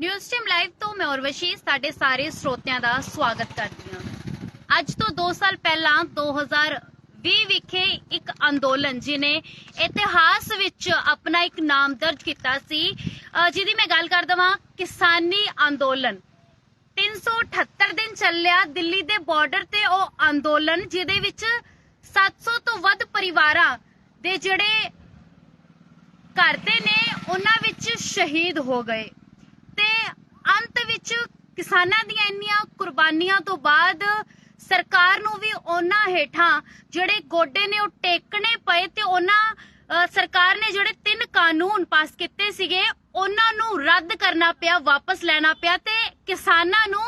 News team live ਤੋਂ ਮੈਂ ਉਰਵਸ਼ੀ ਸਾਡੇ ਸਾਰੇ ਸਰੋਤਿਆਂ ਦਾ ਸਵਾਗਤ ਕਰਦੀ ਹਾਂ। ਅੱਜ ਤੋਂ 2 ਸਾਲ ਪਹਿਲਾਂ 2020 ਵਿਖੇ ਇੱਕ ਅੰਦੋਲਨ, ਜਿਨੇ ਇਤਿਹਾਸ ਵਿੱਚ ਆਪਣਾ ਇੱਕ ਨਾਮ ਦਰਜ ਕੀਤਾ ਸੀ। ਜਿਹਦੀ ਮੈਂ ਗੱਲ ਕਰ ਦਵਾਂ, ਕਿਸਾਨੀ ਅੰਦੋਲਨ। 378 ਦਿਨ ਚੱਲਿਆ ਦਿੱਲੀ ਦੇ ਬਾਰਡਰ ਤੇ ਉਹ ਅੰਦੋਲਨ, ਜਿਹਦੇ ਵਿੱਚ 700 ਤੋਂ ਵੱਧ ਪਰਿਵਾਰਾਂ ਦੇ ਜਿਹੜੇ ਘਰ ਦੇ ਨੇ, ਉਹਨਾਂ ਵਿੱਚ ਸ਼ਹੀਦ ਹੋ ਗਏ। ਅੰਤ ਵਿੱਚ ਕਿਸਾਨਾਂ ਦੀਆਂ ਇੰਨੀਆਂ ਕੁਰਬਾਨੀਆਂ ਤੋਂ ਬਾਅਦ ਸਰਕਾਰ ਨੂੰ ਵੀ ਉਹਨਾਂ ਹੇਠਾਂ ਜਿਹੜੇ ਗੋਡੇ ਨੇ ਉਹ ਟੇਕਣੇ ਪਏ ਤੇ ਉਹਨਾਂ ਸਰਕਾਰ ਨੇ ਜਿਹੜੇ ਤਿੰਨ ਕਾਨੂੰਨ ਪਾਸ ਕੀਤੇ ਸੀਗੇ, ਉਹਨਾਂ ਨੂੰ ਰੱਦ ਕਰਨਾ ਪਿਆ, ਵਾਪਸ ਲੈਣਾ ਪਿਆ ਤੇ ਕਿਸਾਨਾਂ ਨੂੰ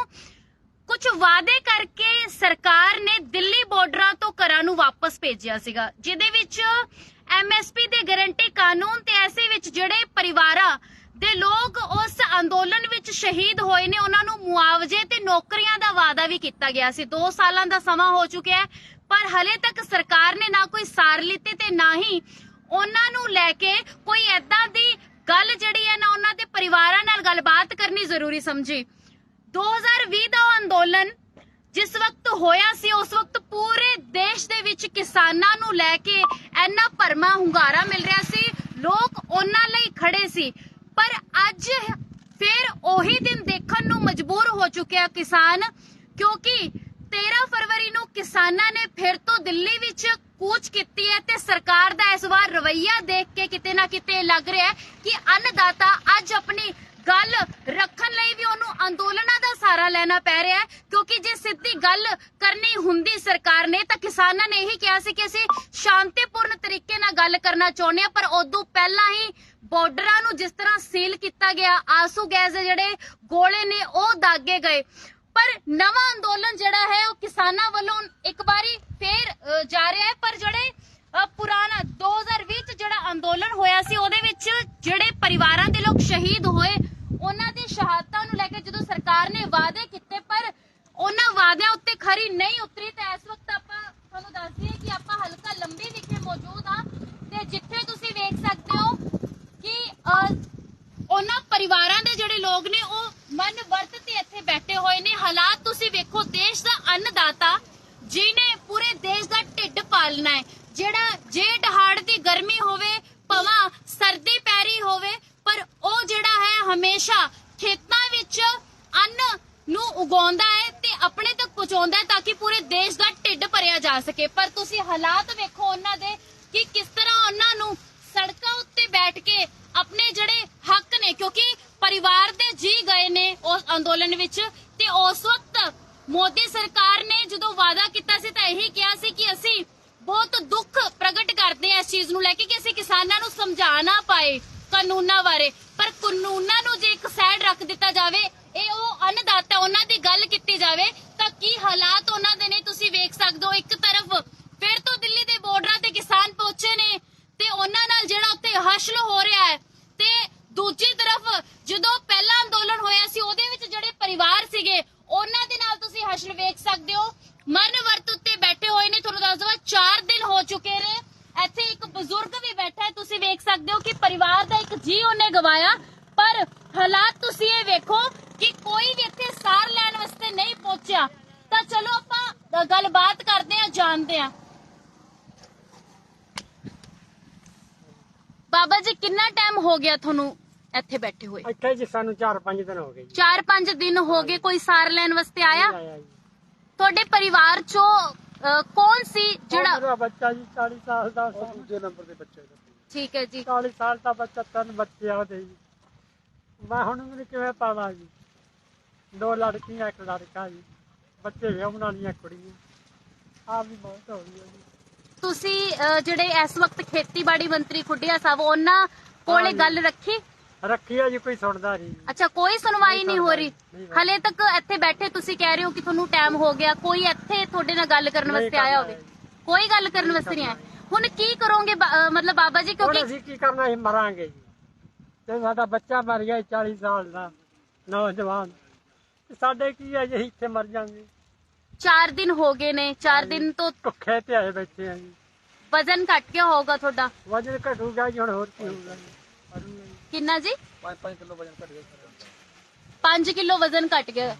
ਕੁਝ ਵਾਅਦੇ ਕਰਕੇ ਸਰਕਾਰ ਨੇ ਦਿੱਲੀ ਬਾਰਡਰਾਂ ਤੋਂ ਘਰਾਂ ਨੂੰ ਵਾਪਸ ਭੇਜਿਆ ਸੀਗਾ, ਜਿਹਦੇ ਵਿੱਚ ਐਮਐਸਪੀ ਦੇ ਗਾਰੰਟੀ ਕਾਨੂੰਨ ਤੇ ਐਸੇ ਵਿੱਚ ਜਿਹੜੇ ਪਰਿਵਾਰਾਂ ਦੇ ਲੋਕ ਉਸ ਅੰਦੋਲਨ ਵਿੱਚ ਸ਼ਹੀਦ ਹੋਏ ਨੇ। ਉਹਨਾਂ ਨੂੰ ਮੁਆਵਜ਼ੇ ਤੇ ਨੌਕਰੀਆਂ ਦਾ ਵਾਅਦਾ ਵੀ ਕੀਤਾ ਗਿਆ ਸੀ। 2 ਸਾਲਾਂ ਦਾ ਸਮਾਂ ਹੋ ਚੁੱਕਿਆ ਹੈ, ਪਰ ਹਲੇ ਤੱਕ ਸਰਕਾਰ ਨੇ ਨਾ ਕੋਈ ਸਾਰ ਲਿੱਤੇ ਤੇ ਨਾ ਹੀ ਉਹਨਾਂ ਨੂੰ ਲੈ ਕੇ ਕੋਈ ਐਦਾਂ ਦੀ ਗੱਲ ਜਿਹੜੀ ਹੈ ਨਾ ਉਹਨਾਂ ਦੇ ਪਰਿਵਾਰਾਂ ਨਾਲ ਗੱਲਬਾਤ ਕਰਨੀ ਜ਼ਰੂਰੀ ਸਮਝੀ। 2020 ਦਾ ਉਹ ਅੰਦੋਲਨ ਜਿਸ ਵਕਤ ਹੋਇਆ ਸੀ, ਉਸ ਵਕਤ ਪੂਰੇ ਦੇਸ਼ ਦੇ ਵਿੱਚ ਕਿਸਾਨਾਂ ਨੂੰ ਲੈ ਕੇ ਇੰਨਾ ਭਰਮਾ ਹੁੰਗਾਰਾ ਮਿਲ ਰਿਹਾ ਸੀ। ਲੋਕ ਉਹਨਾਂ ਲਈ ਖੜੇ ਸੀ। ਪਰ ਅੱਜ ਫਿਰ ਉਹੀ ਦਿਨ ਦੇਖਣ ਨੂੰ ਮਜਬੂਰ ਹੋ ਚੁੱਕਿਆ ਕਿਸਾਨ, ਕਿਉਂਕਿ 13 ਫਰਵਰੀ ਨੂੰ ਕਿਸਾਨਾਂ ਨੇ ਫਿਰ ਤੋਂ ਦਿੱਲੀ ਵਿੱਚ ਕੂਚ ਕੀਤੀ ਹੈ ਤੇ ਸਰਕਾਰ ਦਾ ਇਸ ਵਾਰ ਰਵੱਈਆ ਦੇਖ ਕੇ ਕਿਤੇ ਨਾ ਕਿਤੇ ਲੱਗ ਰਿਹਾ ਹੈ ਕਿ ਅੰਨਦਾਤਾ ਅੱਜ ਆਪਣੀ ਗੱਲ ਰੱਖਣ ਲਈ ਵੀ ਉਹਨੂੰ ਅੰਦੋਲਨਾਂ ਦਾ ਸਹਾਰਾ ਲੈਣਾ ਪੈ ਰਿਹਾ ਹੈ, ਕਿਉਂਕਿ ਜੇ ਸਿੱਧੀ ਗੱਲ ਕਰਨੀ ਹੁੰਦੀ ਸਰਕਾਰ ਨੇ ਤਾਂ ਕਿਸਾਨਾਂ ਨੇ ਇਹੀ ਕਿਹਾ ਸੀ ਕਿ ਅਸੀਂ ਸ਼ਾਂਤੀਪੂਰਨ ਤਰੀਕੇ ਨਾਲ ਗੱਲ ਕਰਨਾ ਚਾਹੁੰਦੇ ਹਾਂ, ਪਰ ਉਦੋਂ ਪਹਿਲਾਂ ਹੀ ਬਾਰਡਰਾਂ ਨੂੰ ਜਿਸ ਤਰ੍ਹਾਂ ਸੀਲ ਕੀਤਾ ਗਿਆ ਆਸੂ ਗੈਸ ਦੇ ਜਿਹੜੇ ਗੋਲੇ ਨੇ, ਉਹ ਦਾਗੇ ਗਏ। ਪਰ ਨਵਾਂ ਅੰਦੋਲਨ ਜਿਹੜਾ ਹੈ, ਉਹ ਕਿਸਾਨਾਂ ਵੱਲੋਂ ਇੱਕ ਵਾਰੀ ਫੇਰ ਜਾ ਰਿਹਾ ਹੈ। ਪਰ ਜਿਹੜੇ ਪੁਰਾਣਾ 2020 ਚ ਜਿਹੜਾ ਅੰਦੋਲਨ ਹੋਇਆ ਸੀ, ਉਹਦੇ ਵਿੱਚ ਜਿਹੜੇ ਪਰਿਵਾਰਾਂ ਦੇ ਲੋਕ ਸ਼ਹੀਦ ਹੋਏ, ਉਹਨਾਂ ਦੀ ਸ਼ਹਾਦਤਾਂ ਨੂੰ ਲੈ ਕੇ ਜਦੋਂ ਸਰਕਾਰ ਨੇ ਵਾਅਦੇ ਕੀਤੇ, ਪਰ ਉਹਨਾਂ ਵਾਅਦਿਆਂ ਉੱਤੇ ਖਰੀ ਨਹੀਂ ਉਤਰੀ, ਤਾਂ ਇਸ ਵਕਤ ਆਪਾਂ ਤੁਹਾਨੂੰ ਦੱਸ ਦਈਏ ਕਿ ਆਪਾਂ ਹਲਕਾ ਲੰਬੀ ਵਿਖੇ ਮੌਜੂਦ ਆ ਤੇ ਜਿੱਥੇ ਤੁਸੀਂ ਵੇਖ ਸਕਦੇ ਹੋ ਕਿ ਉਹਨਾਂ ਪਰਿਵਾਰਾਂ ਦੇ ਜਿਹੜੇ ਲੋਕ ਨੇ, ਉਹ ਮਨ ਵਰਤ ਤੇ ਇੱਥੇ ਬੈਠੇ ਹੋਏ ਨੇ। ਹਾਲਾਤ ਤੁਸੀਂ ਵੇਖੋ, ਦੇਸ਼ ਦਾ ਅੰਨਦਾਤਾ ਜਿਹਨੇ ਪੂਰੇ ਦੇਸ਼ ਦਾ ਢਿੱਡ ਪਾਲਣਾ ਹੈ। ਜਿਹੜਾ ਜੇਠ ਹਾੜ ਦੀ ਗਰਮੀ ਹੋਵੇ, ਭਵਾਂ ਸਰਦੀ ਪੈਰੀ ਹੋਵੇ, ਪਰ ਉਹ ਜਿਹੜਾ ਹੈ, ਹਮੇਸ਼ਾ ਖੇਤਾਂ ਵਿੱਚ ਅੰਨ ਨੂੰ ਉਗਾਉਂਦਾ ਹੈ ਤੇ ਆਪਣੇ ਤੱਕ ਪਹੁੰਚਾਉਂਦਾ ਹੈ ਤਾਂ ਕਿ ਪੂਰੇ ਦੇਸ਼ ਦਾ ਢਿੱਡ ਭਰਿਆ ਜਾ ਸਕੇ। ਪਰ ਤੁਸੀਂ ਹਾਲਾਤ ਵੇਖੋ ਉਹਨਾਂ ਦੇ ਕਿ ਕਿਸ ਤਰ੍ਹਾਂ ਉਹਨਾਂ ਨੂੰ ਸੜਕਾਂ ਉੱਤੇ ਬੈਠ ਕੇ ਆਪਣੇ ਜਿਹੜੇ ਹੱਕ ਨੇ ਕਿਉਂਕਿ ਪਰਿਵਾਰ ਦੇ ਜੀ ਗਏ ਨੇ ਉਸ ਅੰਦੋਲਨ ਵਿੱਚ ਤੇ ਉਸ ਵਕਤ ਮੋਦੀ ਸਰਕਾਰ ਨੇ ਜਦੋਂ ਵਾਅਦਾ ਕੀਤਾ ਸੀ ਤਾਂ ਇਹੀ ਕਿਹਾ ਸੀ ਕਿ ਅਸੀਂ ਬਹੁਤ ਦੁੱਖ ਪ੍ਰਗਟ ਕਰਦੇ ਹਾਂ ਇਸ ਚੀਜ਼ ਨੂੰ ਲੈ ਕੇ ਕਿ ਅਸੀਂ ਕਿਸਾਨਾਂ ਨੂੰ ਸਮਝਾ ਨਾ ਪਾਏ ਕਾਨੂੰਨਾਂ ਬਾਰੇ ਪਰ ਕਾਨੂੰਨਾਂ ਨੂੰ ਜੇ ਇੱਕ ਸਾਈਡ ਰੱਖ ਦਿੱਤਾ ਜਾਵੇ ਇਹ ਉਹ ਅੰਨਦਾਤਾ ਉਹਨਾਂ ਦੀ ਗੱਲ ਕੀਤੀ ਜਾਵੇ ਤਾਂ ਕੀ ਹਾਲਾਤ ਉਹਨਾਂ ਦੇ ਨੇ ਤੁਸੀਂ ਵੇਖ ਸਕਦੇ ਹੋ ਇੱਕ ਤਰਫ ਫਿਰ ਤੋਂ ਦਿੱਲੀ ਦੇ ਬਾਰਡਰਾਂ ਤੇ ਕਿਸਾਨ ਪਹੁੰਚੇ ਨੇ ਤੇ ਉਹਨਾਂ ਨਾਲ ਜਿਹੜਾ ਉੱਤੇ ਹਸ਼ਲ ਹੋ ਰਿਹਾ ਹੈ ਤੇ ਦੂਜੀ ਤਰਫ ਜਦੋਂ ਪਹਿਲਾ ਅੰਦੋਲਨ ਹੋਇਆ ਸੀ ਉਹਦੇ ਵਿੱਚ ਜਿਹੜੇ ਪਰਿਵਾਰ ਸੀਗੇ ਉਹਨਾਂ ਦੇ ਨਾਲ ਤੁਸੀਂ ਹਸ਼ਲ ਵੇਖ ਸਕਦੇ ਹੋ ਮਰਨ ਵਰਤ ਉੱਤੇ ਬੈਠੇ ਹੋਏ ਨੇ ਤੁਹਾਨੂੰ ਦੱਸ ਦਵਾਂ 4 ਦਿਨ ਹੋ ਚੁੱਕੇ ਨੇ ਇੱਥੇ ਇੱਕ ਬਜ਼ੁਰਗ ਵੀ ਬੈਠਾ ਹੈ ਤੁਸੀਂ ਵੇਖ ਸਕਦੇ ਹੋ ਕਿ ਪਰਿਵਾਰ ਦਾ ਇੱਕ ਜੀ ਉਹਨੇ ਗਵਾਇਆ ਪਰ ਹਾਲਾਤ ਤੁਸੀਂ ਇਹ ਵੇਖੋ ਕਿ ਕੋਈ ਵੀ ਇੱਥੇ ਸਾਰ ਲੈਣ ਵਾਸਤੇ ਨਹੀਂ ਪਹੁੰਚਿਆ ਤਾਂ ਚਲੋ ਆਪਾਂ ਅ, ਗੱਲਬਾਤ ਕਰਦੇ ਹਾਂ ਜਾਣਦੇ ਹਾਂ ਬਾਬਾ ਜੀ ਕਿੰਨਾ ਗਿਆ ਤੁਹਾਨੂੰ ਇੱਥੇ ਬੈਠੇ ਹੋਏ। ਇੱਥੇ ਜੀ ਸਾਨੂੰ 4-5 ਦਿਨ ਹੋ ਗਏ ਜੀ। 4-5 ਦਿਨ ਹੋ ਗਏ ਕੋਈ ਸਾਰ ਲੈਣ ਵਾਸਤੇ ਆਇਆ? ਆਇਆ ਜੀ। ਤੁਹਾਡੇ ਪਰਿਵਾਰ ਚੋਂ ਕੌਣ ਸੀ ਜਿਹੜਾ ਮੇਰਾ ਬੱਚਾ ਜੀ? 40 ਸਾਲ ਦਾ ਦੂਜੇ ਨੰਬਰ ਦੇ ਬੱਚੇ ਦਾ। ਠੀਕ ਹੈ ਜੀ। 40 ਸਾਲ ਦਾ ਬੱਚਾ ਤਿੰਨ ਬੱਚੇ ਆ ਉਹਦੇ ਜੀ। ਮੈਂ ਹੁਣ ਮੈਨੂੰ ਕਿਵੇਂ ਪਾਵਾਂ ਜੀ। ਦੋ ਲੜਕੀਆਂ ਇੱਕ ਲੜਕਾ ਜੀ। ਬੱਚੇ ਵਿਆਹਣ ਵਾਲੀਆਂ ਕੁੜੀਆਂ। ਆ ਵੀ ਬਹੁਤ ਹੋ ਜੀ। ਤੁਸੀਂ ਜਿਹੜੇ ਇਸ ਵਕਤ ਖੇਤੀਬਾੜੀ ਮੰਤਰੀ ਖੁੱਡੀਆ ਸਾਹਿਬ ਉਹਨਾਂ ਕੋਲੇ। ਗੱਲ ਰੱਖੀ? ਰੱਖੀ ਆ ਜੀ ਕੋਈ ਸੁਣਦਾ ਨਹੀਂ। ਜੀ। ਅੱਛਾ ਕੋਈ ਸੁਣਵਾਈ ਨਹੀਂ ਹੋ ਰਹੀ। ਹਲੇ ਤੱਕ ਇੱਥੇ ਬੈਠੇ ਤੁਸੀਂ ਕਹਿ ਰਹੇ ਹੋ ਕਿ ਤੁਹਾਨੂੰ ਟਾਈਮ ਹੋ ਗਿਆ। ਕੋਈ ਇੱਥੇ ਤੁਹਾਡੇ ਨਾਲ ਗੱਲ ਕਰਨ ਵਾਸਤੇ ਆਇਆ ਹੋਵੇ। ਹੈ ਕੋਈ ਗੱਲ ਕਰਨ ਵਾਸਤੇ ਨਹੀਂ ਆਇਆ। ਹੁਣ ਕੀ ਕਰੋਗੇ ਮਤਲਬ ਬਾਬਾ ਜੀ ਕਿਉਂਕਿ ਅਸੀਂ ਕੀ ਕਰਨਾ ਅਸੀਂ ਮਰਾਂਗੇ ਜੀ। ਤੇ ਸਾਡਾ ਬੱਚਾ ਮਰ ਗਿਆ 40 ਸਾਲ ਦਾ ਨੌਜਵਾਨ। ਸਾਡੇ ਕੀ ਹੈ ਜੀ ਇੱਥੇ ਮਰ ਜਾਾਂਗੇ। 4 ਦਿਨ ਹੋ ਗਏ ਨੇ 4 ਦਿਨ ਤੋਂ ਭੁੱਖੇ ਤੇ ਆਏ ਬੈਠੇ ਆ ਜੀ। ਵਜ਼ਨ ਘਟ ਗਿਆ ਹੋਊਗਾ ਤੁਹਾਡਾ। ਵਜਨ ਘਟੂਗਾ ਜੀ ਹੁਣ ਹੋਰ ਕੀ ਹੋਊਗਾ। ਕਿੰਨਾ ਜੀ? 5-5 ਕਿਲੋ ਵਜਨ ਘਟ ਗਿਆ 5 ਕਿਲੋ ਵਜ਼ਨ ਘਟ ਗਿਆ।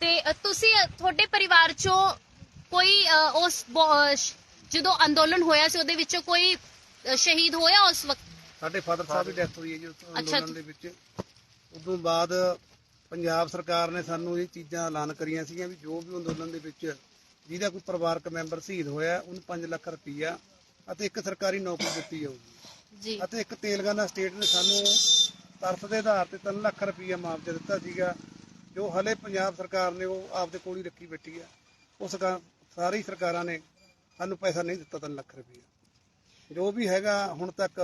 ਤੇ ਅ, ਤੁਸੀਂ ਅ, ਤੁਹਾਡੇ ਪਰਿਵਾਰ ਚੋਂ ਕੋਈ ਅ, ਉਸ ਬ- ਅ, ਸ਼- ਜਦੋਂ ਅੰਦੋਲਨ ਹੋਇਆ ਸੀ ਉਹਦੇ ਵਿੱਚੋਂ ਕੋਈ ਅ, ਸ਼ਹੀਦ ਹੋਇਆ ਉਸ ਵਕਤ? ਸਾਡੇ ਫਾਦਰ ਸਾਹਿਬ ਦੀ ਡੈਥ ਹੋਈ ਹੈ ਜੀ ਉਸ ਅੰਦੋਲਨ। ਦੇ ਵਿੱਚ। ਉਦੋਂ ਬਾਅਦ ਪੰਜਾਬ ਸਰਕਾਰ ਨੇ ਸਾਨੂੰ ਇਹ ਚੀਜ਼ਾਂ ਐਲਾਨ ਕਰੀਆਂ ਸੀਗੀਆਂ ਵੀ ਜੋ ਵੀ ਅੰਦੋਲਨ ਦੇ ਵਿੱਚ ਜਿਹਦਾ ਕੋਈ ਪਰਿਵਾਰਕ ਮੈਂਬਰ ਸ਼ਹੀਦ ਹੋਇਆ ਉਹਨੂੰ 5 ਲੱਖ ਰੁਪਈਆ ਅਤੇ ਇੱਕ ਸਰਕਾਰੀ ਨੌਕਰੀ ਦਿੱਤੀ ਜਾਊਗੀ। ਜੀ। ਅਤੇ ਇੱਕ ਤੇਲੰਗਾਨਾ ਸਟੇਟ ਨੇ ਸਾਨੂੰ ਤਰਫ ਦੇ ਆਧਾਰ ਤੇ 3 ਲੱਖ ਰੁਪਈਆ ਮੁਆਵਜ਼ਾ ਦਿੱਤਾ ਸੀਗਾ। ਜੋ ਹਲੇ ਪੰਜਾਬ ਸਰਕਾਰ ਨੇ ਉਹ ਆਪਦੇ ਕੋਲ ਹੀ ਰੱਖੀ ਬੈਠੀ ਆ। ਉਸ ਸਰਕਾਰ ਸਾਰੀ ਸਰਕਾਰਾਂ ਨੇ ਸਾਨੂੰ ਪੈਸਾ ਨਹੀਂ ਦਿੱਤਾ 3 ਲੱਖ ਰੁਪਈਆ। ਜੋ ਵੀ ਹੈਗਾ ਹੁਣ ਤੱਕ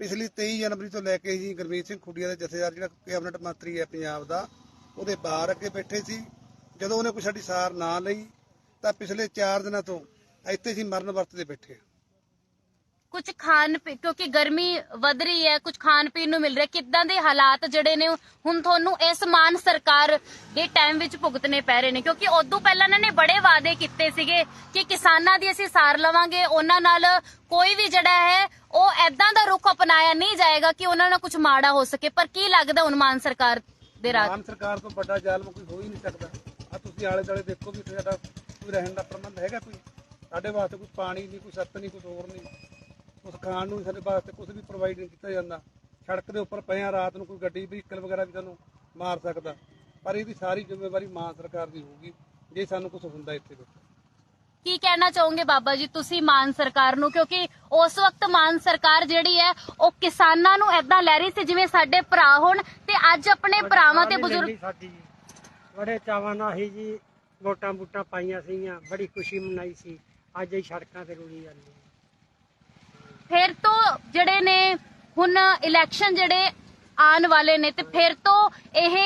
ਪਿਛਲੀ 23 ਜਨਵਰੀ ਤੋਂ ਲੈ ਕੇ ਜੀ ਗੁਰਮੀਤ ਸਿੰਘ ਖੁੱਡੀਆ ਦਾ ਜਥੇਦਾਰ ਜਿਹੜਾ ਕੈਬਨਿਟ ਮੰਤਰੀ ਹੈ ਪੰਜਾਬ ਦਾ, ਉਹਦੇ ਬਾਹਰ ਅੱਗੇ ਬੈਠੇ ਸੀ। ਜਦੋਂ ਉਹਨੇ ਕੋਈ ਸਾਡੀ ਸਾਰ ਨਾ ਲਈ, ਤਾਂ ਪਿਛਲੇ 4 ਦਿਨਾਂ ਤੋਂ ਇੱਥੇ ਸੀ ਮਰਨ ਵਰਤ ਦੇ ਬੈਠੇ ਆ। ਕੁਝ ਖਾਣ ਪੀ- ਕਿਉਂਕਿ ਗਰਮੀ ਵਧ ਰਹੀ ਹੈ ਕੁਝ ਖਾਣ ਪੀਣ ਨੂੰ ਮਿਲ ਰਿਹਾ, ਕਿੱਦਾਂ ਦੇ ਹਾਲਾਤ ਜਿਹੜੇ ਨੇ, ਹੁਣ ਤੁਹਾਨੂੰ ਇਸ ਮਾਨ ਸਰਕਾਰ ਦੇ ਟਾਈਮ ਵਿੱਚ ਭੁਗਤਣੇ ਪੈ ਰਹੇ ਨੇ, ਕਿਉਂਕਿ ਉਦੋਂ ਪਹਿਲਾਂ ਇਹਨਾਂ ਨੇ ਬੜੇ ਵਾਅਦੇ ਕੀਤੇ ਸੀਗੇ ਕਿ ਕਿਸਾਨਾਂ ਦੀ ਅਸੀਂ ਸਾਰ ਲਵਾਂਗੇ, ਉਹਨਾਂ ਨਾਲ ਕੋਈ ਵੀ ਜਿਹੜਾ ਹੈ, ਉਹ ਐਦਾਂ ਦਾ ਰੁਖ ਅਪਣਾਇਆ ਨਹੀਂ ਜਾਏਗਾ ਕਿ ਉਹਨਾਂ ਨਾਲ ਕੁਝ ਮਾੜਾ ਹੋ ਸਕੇ, ਪਰ ਕੀ ਲੱਗਦਾ ਹੁਣ ਮਾਨ ਸਰਕਾਰ ਦੇ ਰਾਜ ਮਾਨ ਸਰਕਾਰ ਤੋਂ ਵੱਡਾ ਜ਼ਾਲਮ ਕੋਈ ਹੋ ਹੀ ਨਹੀਂ ਸਕਦਾ। ਆ ਤੁਸੀਂ ਆਲੇ ਦੁਆਲੇ ਦੇਖੋ ਵੀ ਇੱਥੇ ਸਾਡਾ ਕੋਈ ਰਹਿਣ ਦਾ ਪ੍ਰਬੰਧ ਹੈਗਾ ਕੋਈ? ਸਾਡੇ ਵਾਸਤੇ ਕੋਈ ਪਾਣੀ ਨਹੀਂ, ਕੋਈ ਸੱਤ ਨਹੀਂ, ਕੋਈ ਹੋਰ ਨਹੀਂ। ਕੁਛ ਖਾਣ ਨੂੰ ਸਾਡੇ ਵਾਸਤੇ ਕੁਝ ਵੀ ਪ੍ਰੋਵਾਈਡ ਨਹੀਂ ਕੀਤਾ ਜਾਂਦਾ। ਸੜਕ ਦੇ ਉੱਪਰ ਪਏ ਆ ਰਾਤ ਨੂੰ ਕੋਈ ਗੱਡੀ ਵਹੀਕਲ ਵਗੈਰਾ ਵੀ ਸਾਨੂੰ ਮਾਰ ਸਕਦਾ। ਪਰ ਇਹਦੀ ਸਾਰੀ ਜ਼ਿੰਮੇਵਾਰੀ ਮਾਨ ਸਰਕਾਰ ਦੀ ਹੋਊਗੀ ਜੇ ਸਾਨੂੰ ਕੁਝ ਹੁੰਦਾ ਇੱਥੇ ਵਿੱਚ ਕੀ ਕਹਿਣਾ ਚਾਹੋਗੇ ਬਾਬਾ ਜੀ ਤੁਸੀਂ ਮਾਨ ਸਰਕਾਰ ਨੂੰ? ਕਿਉਂਕਿ ਉਸ ਵਕਤ ਮਾਨ ਸਰਕਾਰ ਜਿਹੜੀ ਹੈ ਉਹ ਕਿਸਾਨਾਂ ਨੂੰ ਐਦਾਂ ਲੈ ਰਹੀ ਸੀ ਜਿਵੇਂ ਸਾਡੇ ਭਰਾ ਹੋਣ ਤੇ ਅੱਜ ਆਪਣੇ ਭਰਾਵਾਂ ਤੇ ਬਜ਼ੁਰਗ ਸਾਡੀ ਬੜੇ ਚਾਵਾਂ ਨਾਲ ਹੀ ਜੀ ਵੋਟਾਂ ਬੂਟਾਂ ਪਾਈਆਂ ਸੀਗੀਆਂ ਬੜੀ ਖੁਸ਼ੀ ਮਨਾਈ ਸੀ। ਅੱਜ ਹੀ ਸੜਕਾਂ ਤੇ ਰੁਲੀ ਜਾਂਦੀ ਫਿਰ ਤੋਂ ਜਿਹੜੇ ਨੇ ਹੁਣ ਇਲੈਕਸ਼ਨ ਜਿਹੜੇ ਆਉਣ ਵਾਲੇ ਨੇ ਤੇ ਫਿਰ ਤੋਂ ਇਹ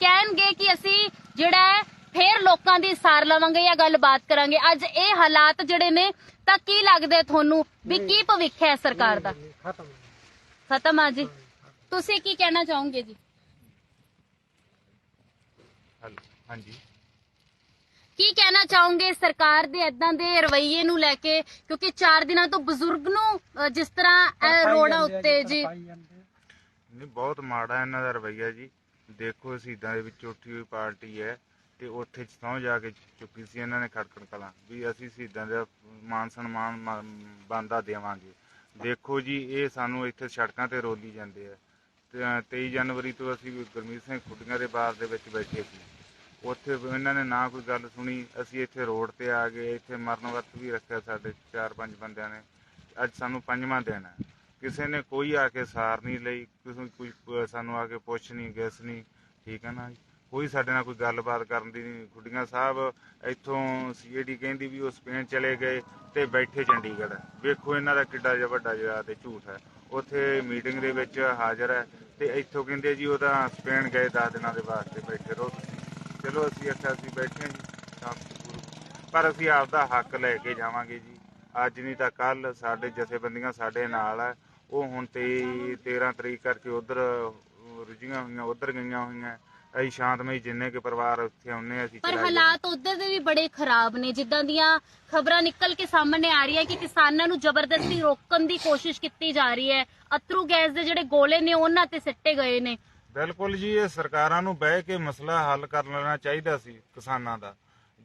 ਕਹਿਣਗੇ ਕਿ ਅਸੀਂ ਜਿਹੜਾ ਫਿਰ ਲੋਕਾਂ ਦੀ ਸਾਰ ਲਵਾਂਗੇ ਜਾਂ ਗੱਲਬਾਤ ਕਰਾਂਗੇ। ਅੱਜ ਇਹ ਹਾਲਾਤ ਜਿਹੜੇ ਨੇ ਤਾਂ ਕੀ ਲੱਗਦਾ ਤੁਹਾਨੂੰ? ਵੀ ਕੀ ਭਵਿੱਖ ਹੈ ਸਰਕਾਰ ਦਾ? ਖਤਮ ਖਤਮ ਆ ਜੀ। ਤੁਸੀਂ ਕੀ ਕਹਿਣਾ ਚਾਹੋਗੇ ਜੀ? ਹਾਂਜੀ। ਕੀ ਕਹਿਣਾ ਚਾਹੋਗੇ ਸਰਕਾਰ ਦੇ ਇਦਾਂ ਦੇ ਰਵੱਈਏ ਨੂੰ ਲੈ ਕੇ? ਕਿਉਂਕਿ 4 ਦਿਨਾਂ ਤੋਂ ਬਜ਼ੁਰਗ ਨੂੰ ਅ, ਜਿਸ ਤਰ੍ਹਾਂ ਇਹ ਰੋਡਾਂ ਉੱਤੇ ਜੀ। ਨਹੀਂ ਬਹੁਤ ਮਾੜਾ ਇਹਨਾਂ ਦਾ ਰਵਈਆ ਜੀ। ਦੇਖੋ ਸ਼ਹੀਦਾਂ ਦੇ ਵਿੱਚ ਉੱਠੀ ਹੋਈ ਪਾਰਟੀ ਹੈ ਤੇ ਉੱਥੇ ਸਹੁੰ ਜਾ ਕੇ ਚੁੱਕੀ ਸੀ ਇਹਨਾਂ ਨੇ ਖੜਕਣ ਕਲਾਂ ਵੀ ਅਸੀਂ ਸ਼ਹੀਦਾਂ ਦਾ ਮਾਨ ਸਨਮਾਨ ਬੰਦਾ ਦੇਵਾਂਗੇ। ਦੇਖੋ ਜੀ ਇਹ ਸਾਨੂੰ ਇੱਥੇ ਸੜਕਾਂ ਤੇ ਰੋਲੀ ਜਾਂਦੇ ਆ। ਤੇ 23 ਜਨਵਰੀ ਤੋਂ ਅਸੀਂ ਗੁਰਮੀਤ ਸਿੰਘ ਖੁੱਡੀਆਂ ਦੇ ਬਾਰ ਦੇ ਵਿੱਚ ਬੈਠੇ ਸੀ। ਉੱਥੇ ਇਹਨਾਂ ਨੇ ਨਾ ਕੋਈ ਗੱਲ ਸੁਣੀ। ਅਸੀਂ ਇੱਥੇ ਰੋਡ ਤੇ ਆ ਗਏ, ਇੱਥੇ ਮਰਨ ਵਰਤ ਵੀ ਰੱਖਿਆ ਸਾਡੇ 4-5 ਬੰਦਿਆਂ ਨੇ। ਅੱਜ ਸਾਨੂੰ ਪੰਜਵਾਂ ਦਿਨ ਹੈ। ਕਿਸੇ ਨੇ ਕੋਈ ਆ ਕੇ ਸਾਰ ਨਹੀਂ ਲਈ, ਕਿਸੇ ਕੋਈ ਸਾਨੂੰ ਆ ਕੇ ਪੁੱਛ ਨਹੀਂ, ਗਿਸ ਨਹੀਂ। ਠੀਕ ਹੈ ਨਾ ਕੋਈ ਸਾਡੇ ਨਾਲ ਕੋਈ ਗੱਲਬਾਤ ਕਰਨ ਦੀ ਨਹੀਂ। ਖੁੱਡੀਆਂ ਸਾਹਿਬ ਇੱਥੋਂ ਸੀਏਡੀ ਕਹਿੰਦੀ ਵੀ ਉਹ ਸਪੇਨ ਚਲੇ ਗਏ ਤੇ ਬੈਠੇ ਚੰਡੀਗੜ੍ਹ। ਵੇਖੋ ਇਹਨਾਂ ਦਾ ਕਿੱਡਾ ਜਿਹਾ ਵੱਡਾ ਜਿਹਾ ਤੇ ਝੂਠ ਹੈ। ਉੱਥੇ ਮੀਟਿੰਗ ਦੇ ਵਿੱਚ ਹਾਜ਼ਰ ਹੈ ਤੇ ਇੱਥੋਂ ਕਹਿੰਦੇ ਜੀ ਉਹ ਤਾਂ ਸਪੇਨ ਗਏ 10 ਦਿਨਾਂ ਦੇ ਵਾਸਤੇ ਬੈਠੇ ਰਹੋ। ਚਲੋ ਅਸੀਂ ਅੱਛਾ ਅਸੀਂ ਬੈਠੇ ਹਾਂ ਜੀ ਸ਼ਾਮ ਗੁਰੂ ਪਰ ਅਸੀਂ ਆਪਦਾ ਹੱਕ ਲੈ ਕੇ ਜਾਵਾਂਗੇ ਜੀ। ਅੱਜ ਨਹੀਂ ਤਾਂ ਕੱਲ ਸਾਡੇ ਜਥੇਬੰਦੀਆਂ ਸਾਡੇ ਨਾਲ ਹੈ ਉਹ ਹੁਣ ਤੇ 13 ਤਰੀਕ ਕਰਕੇ ਉਧਰ ਰੁਝੀਆਂ ਹੋਈਆਂ ਉਧਰ ਗਈਆਂ ਹੋਈਆਂ। ਅਸੀਂ ਸ਼ਾਂਤਮਈ ਜਿੰਨੇ ਕੇ ਪਰਿਵਾਰ ਉੱਥੇ ਆਉਨੇ ਅਸੀਂ ਪਰ ਹਾਲਾਤ ਉਧਰ ਦੇ ਵੀ ਬੜੇ ਖਰਾਬ ਨੇ। ਜਿੱਦਾਂ ਦੀਆਂ ਖਬਰਾਂ ਨਿਕਲ ਕੇ ਸਾਹਮਣੇ ਆ ਰਹੀਆਂ ਕਿ ਕਿਸਾਨਾਂ ਨੂੰ ਜ਼ਬਰਦਸਤੀ ਰੋਕਣ ਦੀ ਕੋਸ਼ਿਸ਼ ਕੀਤੀ ਜਾ ਰਹੀ ਹੈ। ਅਥਰੂ ਗੈਸ ਦੇ ਜਿਹੜੇ ਗੋਲੇ ਨੇ ਉਹਨਾਂ ਤੇ ਸਿੱਟੇ ਗਏ ਨੇ। ਬਿਲਕੁਲ ਜੀ, ਇਹ ਸਰਕਾਰਾਂ ਨੂੰ ਬਹਿ ਕੇ ਮਸਲਾ ਹੱਲ ਕਰ ਲੈਣਾ ਚਾਹੀਦਾ ਸੀ ਕਿਸਾਨਾਂ ਦਾ।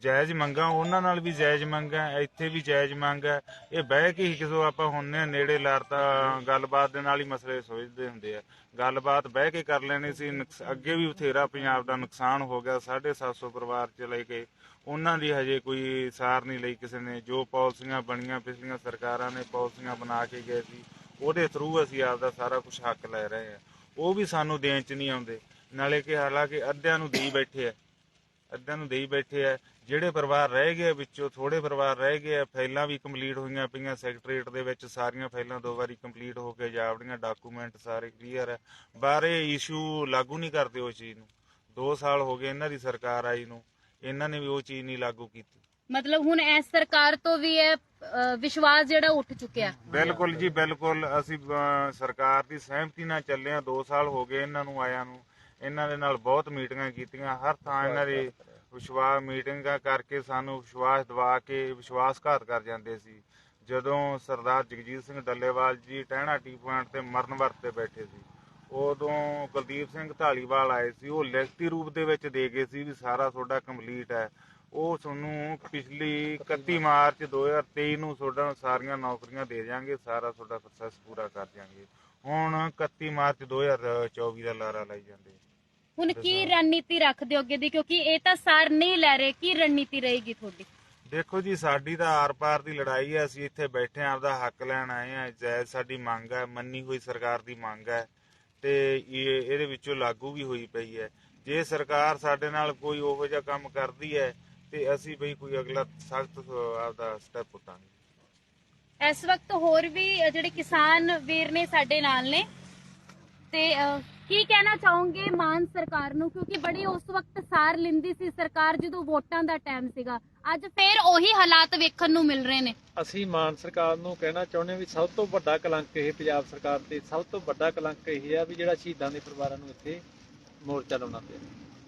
ਜਾਇਜ਼ ਮੰਗਾਂ, ਉਹਨਾਂ ਨਾਲ ਵੀ ਜਾਇਜ਼ ਮੰਗਾਂ ਇੱਥੇ ਵੀ ਜਾਇਜ਼ ਮੰਗ ਹੈ। ਇਹ ਬਹਿ ਕੇ ਹੀ ਜਦੋਂ ਆਪਾਂ ਹੁੰਨੇ ਨੇੜੇ ਲੜਤਾ ਗੱਲਬਾਤ ਦੇ ਨਾਲ ਹੀ ਮਸਲੇ ਸੁਲਝਦੇ ਹੁੰਦੇ ਆ। ਗੱਲਬਾਤ ਬਹਿ ਕੇ ਕਰ ਲੈਣੀ ਸੀ ਅੱਗੇ ਵੀ ਬਥੇਰਾ ਪੰਜਾਬ ਦਾ ਨੁਕਸਾਨ ਹੋ ਗਿਆ 750 ਪਰਿਵਾਰ ਚਲੇ ਗਏ ਉਹਨਾਂ ਦੀ ਹਜੇ ਕੋਈ ਸਾਰ ਨਹੀਂ ਲਈ ਕਿਸੇ ਨੇ। ਜੋ ਪਾਲਿਸੀਆਂ ਬਣੀਆਂ ਪਿਛਲੀਆਂ ਸਰਕਾਰਾਂ ਨੇ ਪਾਲਿਸੀਆਂ ਬਣਾ ਕੇ ਗਏ ਸੀ, ਉਹਦੇ ਥਰੂ ਅਸੀਂ ਆਪਦਾ ਸਾਰਾ ਕੁਝ ਹੱਕ ਲੈ ਰਹੇ ਆ। ਉਹ ਵੀ ਸਾਨੂੰ ਦੇਣ ਚ ਨਹੀਂ ਆਉਂਦੇ। ਨਾਲੇ ਕਿ ਹਾਲਾਂਕਿ ਅੱਧਿਆਂ ਨੂੰ ਦੇਈ ਬੈਠੇ ਆ। ਅੱਧਿਆਂ ਨੂੰ ਦੇਈ ਬੈਠੇ ਆ। ਜਿਹੜੇ ਪਰਿਵਾਰ ਰਹਿ ਗਏ ਵਿੱਚੋਂ ਥੋੜੇ ਪਰਿਵਾਰ ਰਹਿ ਗਏ ਆ, ਫਾਈਲਾਂ ਵੀ ਕੰਪਲੀਟ ਹੋਈਆਂ ਪਈਆਂ ਸੈਕਟਰੀਏਟ ਦੇ ਵਿੱਚ। ਸਾਰੀਆਂ ਫਾਈਲਾਂ ਦੋ ਵਾਰੀ ਕੰਪਲੀਟ ਹੋ ਕੇ ਜਾਵੜੀਆਂ ਡਾਕੂਮੈਂਟ ਸਾਰੇ ਕਲੀਅਰ ਹੈ ਬਾਰੇ ਇਸ਼ੂ ਲਾਗੂ ਨਹੀਂ ਕਰਦੇ ਉਹ ਚੀਜ਼ ਨੂੰ। 2 ਸਾਲ ਹੋ ਗਏ ਇਹਨਾਂ ਦੀ ਸਰਕਾਰ ਆਈ ਨੂੰ। ਇਹਨਾਂ ਨੇ ਵੀ ਉਹ ਚੀਜ਼ ਨਹੀਂ ਲਾਗੂ ਕੀਤੀ। ਮਤਲਬ ਹੁਣ ਇਸ ਸਰਕਾਰ ਤੋਂ ਵੀ ਇਹ ਅ, ਵਿਸ਼ਵਾਸ ਜਿਹੜਾ ਉੱਠ ਚੁੱਕਿਆ। ਬਿਲਕੁਲ ਜੀ ਬਿਲਕੁਲ। ਅਸੀਂ ਅਹ, ਸਰਕਾਰ ਦੀ ਸਹਿਮਤੀ ਨਾਲ ਚੱਲੇ ਆ 2 ਸਾਲ ਹੋ ਗਏ ਇਹਨਾਂ ਨੂੰ ਆਇਆਂ ਨੂੰ। ਇਹਨਾਂ ਦੇ ਨਾਲ ਬਹੁਤ ਮੀਟਿੰਗਾਂ ਕੀਤੀਆਂ। ਹਰ ਥਾਂ ਇਹਨਾਂ ਦੇ ਵਿਸ਼ਵਾਸ ਮੀਟਿੰਗਾਂ ਕਰਕੇ ਸਾਨੂੰ ਵਿਸ਼ਵਾਸ ਦਿਵਾ ਕੇ ਵਿਸ਼ਵਾਸਘਾਤ ਕਰ ਜਾਂਦੇ ਸੀ। ਜਦੋਂ ਸਰਦਾਰ ਜਗਜੀਤ ਸਿੰਘ ਡੱਲੇਵਾਲ ਜੀ ਟਹਿਣਾ ਟੀ ਪੁਆਇੰਟ ਤੇ ਮਰਨ ਵਰਤ ਤੇ ਬੈਠੇ ਸੀ ਉਦੋਂ ਕੁਲਦੀਪ ਸਿੰਘ ਢਾਲੀਵਾਲ ਆਏ ਸੀ। ਉਹ ਲਿਖਤੀ ਰੂਪ ਦੇ ਵਿੱਚ ਦੇ ਗਏ ਸੀ ਵੀ ਸਾਰਾ ਤੁਹਾਡਾ ਕੰਪਲੀਟ ਹੈ। ਉਹ ਤੁਹਾਨੂੰ ਪਿਛਲੀ 31 ਮਾਰਚ 2023 ਨੂੰ ਤੁਹਾਡਾ ਸਾਰੀਆਂ ਨੌਕਰੀਆਂ ਦੇ ਜਾਾਂਗੇ ਸਾਰਾ ਤੁਹਾਡਾ ਪ੍ਰੋਸੈਸ ਪੂਰਾ ਕਰ ਦਿਆਂਗੇ। ਹੁਣ 31 ਮਾਰਚ 2024 ਦਾ ਲਾਰਾ ਲਾਈ ਜਾਂਦੇ। ਹੁਣ ਕੀ ਰਣਨੀਤੀ ਰੱਖਦੇ ਹੋ ਅੱਗੇ ਦੀ? ਕਿਉਂਕਿ ਇਹ ਤਾਂ ਸਾਰ ਨਹੀਂ ਲੈ ਰਹੇ ਕੀ ਰਣਨੀਤੀ ਰਹੇਗੀ ਤੁਹਾਡੀ? ਦੇਖੋ ਜੀ ਸਾਡੀ ਤਾਂ ਆਰ-ਪਾਰ ਦੀ ਲੜਾਈ ਹੈ ਅਸੀਂ ਇੱਥੇ ਬੈਠੇ ਆਂ ਆਪਦਾ ਹੱਕ ਲੈਣ ਆਏ ਆਂ ਜਾਇਜ਼ ਸਾਡੀ ਮੰਗ ਹੈ ਮੰਨੀ ਹੋਈ ਸਰਕਾਰ ਦੀ ਮੰਗ ਹੈ ਤੇ ਇਹ ਇਹਦੇ ਵਿੱਚੋਂ ਲਾਗੂ ਵੀ ਹੋਈ ਪਈ ਹੈ। ਜੇ ਸਰਕਾਰ ਸਾਡੇ ਨਾਲ ਕੋਈ ਉਹੋ ਜਿਹਾ ਕੰਮ ਕਰਦੀ ਹੈ ਤੇ ਅਸੀਂ ਬਈ ਕੋਈ ਅਗਲਾ ਸਖਤ ਆਪਦਾ ਸਟੈਪ ਪੁੱਟਾਂਗੇ ਇਸ ਵਕਤ ਹੋਰ ਵੀ ਜਿਹੜੇ ਕਿਸਾਨ ਵੀਰ ਨੇ ਸਾਡੇ ਨਾਲ ਨੇ। ਤੇ ਕੀ ਕਹਿਣਾ ਚਾਹੋਗੇ ਮਾਨ ਸਰਕਾਰ ਨੂੰ? ਕਿਉਂਕਿ ਬੜੀ ਉਸ ਵਕਤ ਸਾਰ ਲਿੰਦੀ ਸੀ ਸਰਕਾਰ ਜਦੋਂ ਵੋਟਾਂ ਦਾ ਟਾਈਮ ਸੀਗਾ। ਅੱਜ ਫੇਰ ਉਹੀ ਹਾਲਾਤ ਵੇਖਣ ਨੂੰ ਮਿਲ ਰਹੇ ਨੇ। ਅਸੀਂ ਮਾਨ ਸਰਕਾਰ ਨੂੰ ਕਹਿਣਾ ਚਾਹੁੰਦੇ ਹਾਂ ਵੀ ਸਭ ਤੋਂ ਵੱਡਾ ਕਲੰਕ ਇਹ ਪੰਜਾਬ ਸਰਕਾਰ ਤੇ ਸਭ ਤੋਂ ਵੱਡਾ ਕਲੰਕ ਇਹ ਆ ਵੀ ਜਿਹੜਾ ਸ਼ਹੀਦਾਂ ਦੇ ਪਰਿਵਾਰਾਂ ਨੂੰ ਇੱਥੇ ਮੋਰਚਾ ਲਾਉਣਾ ਪਿਆ।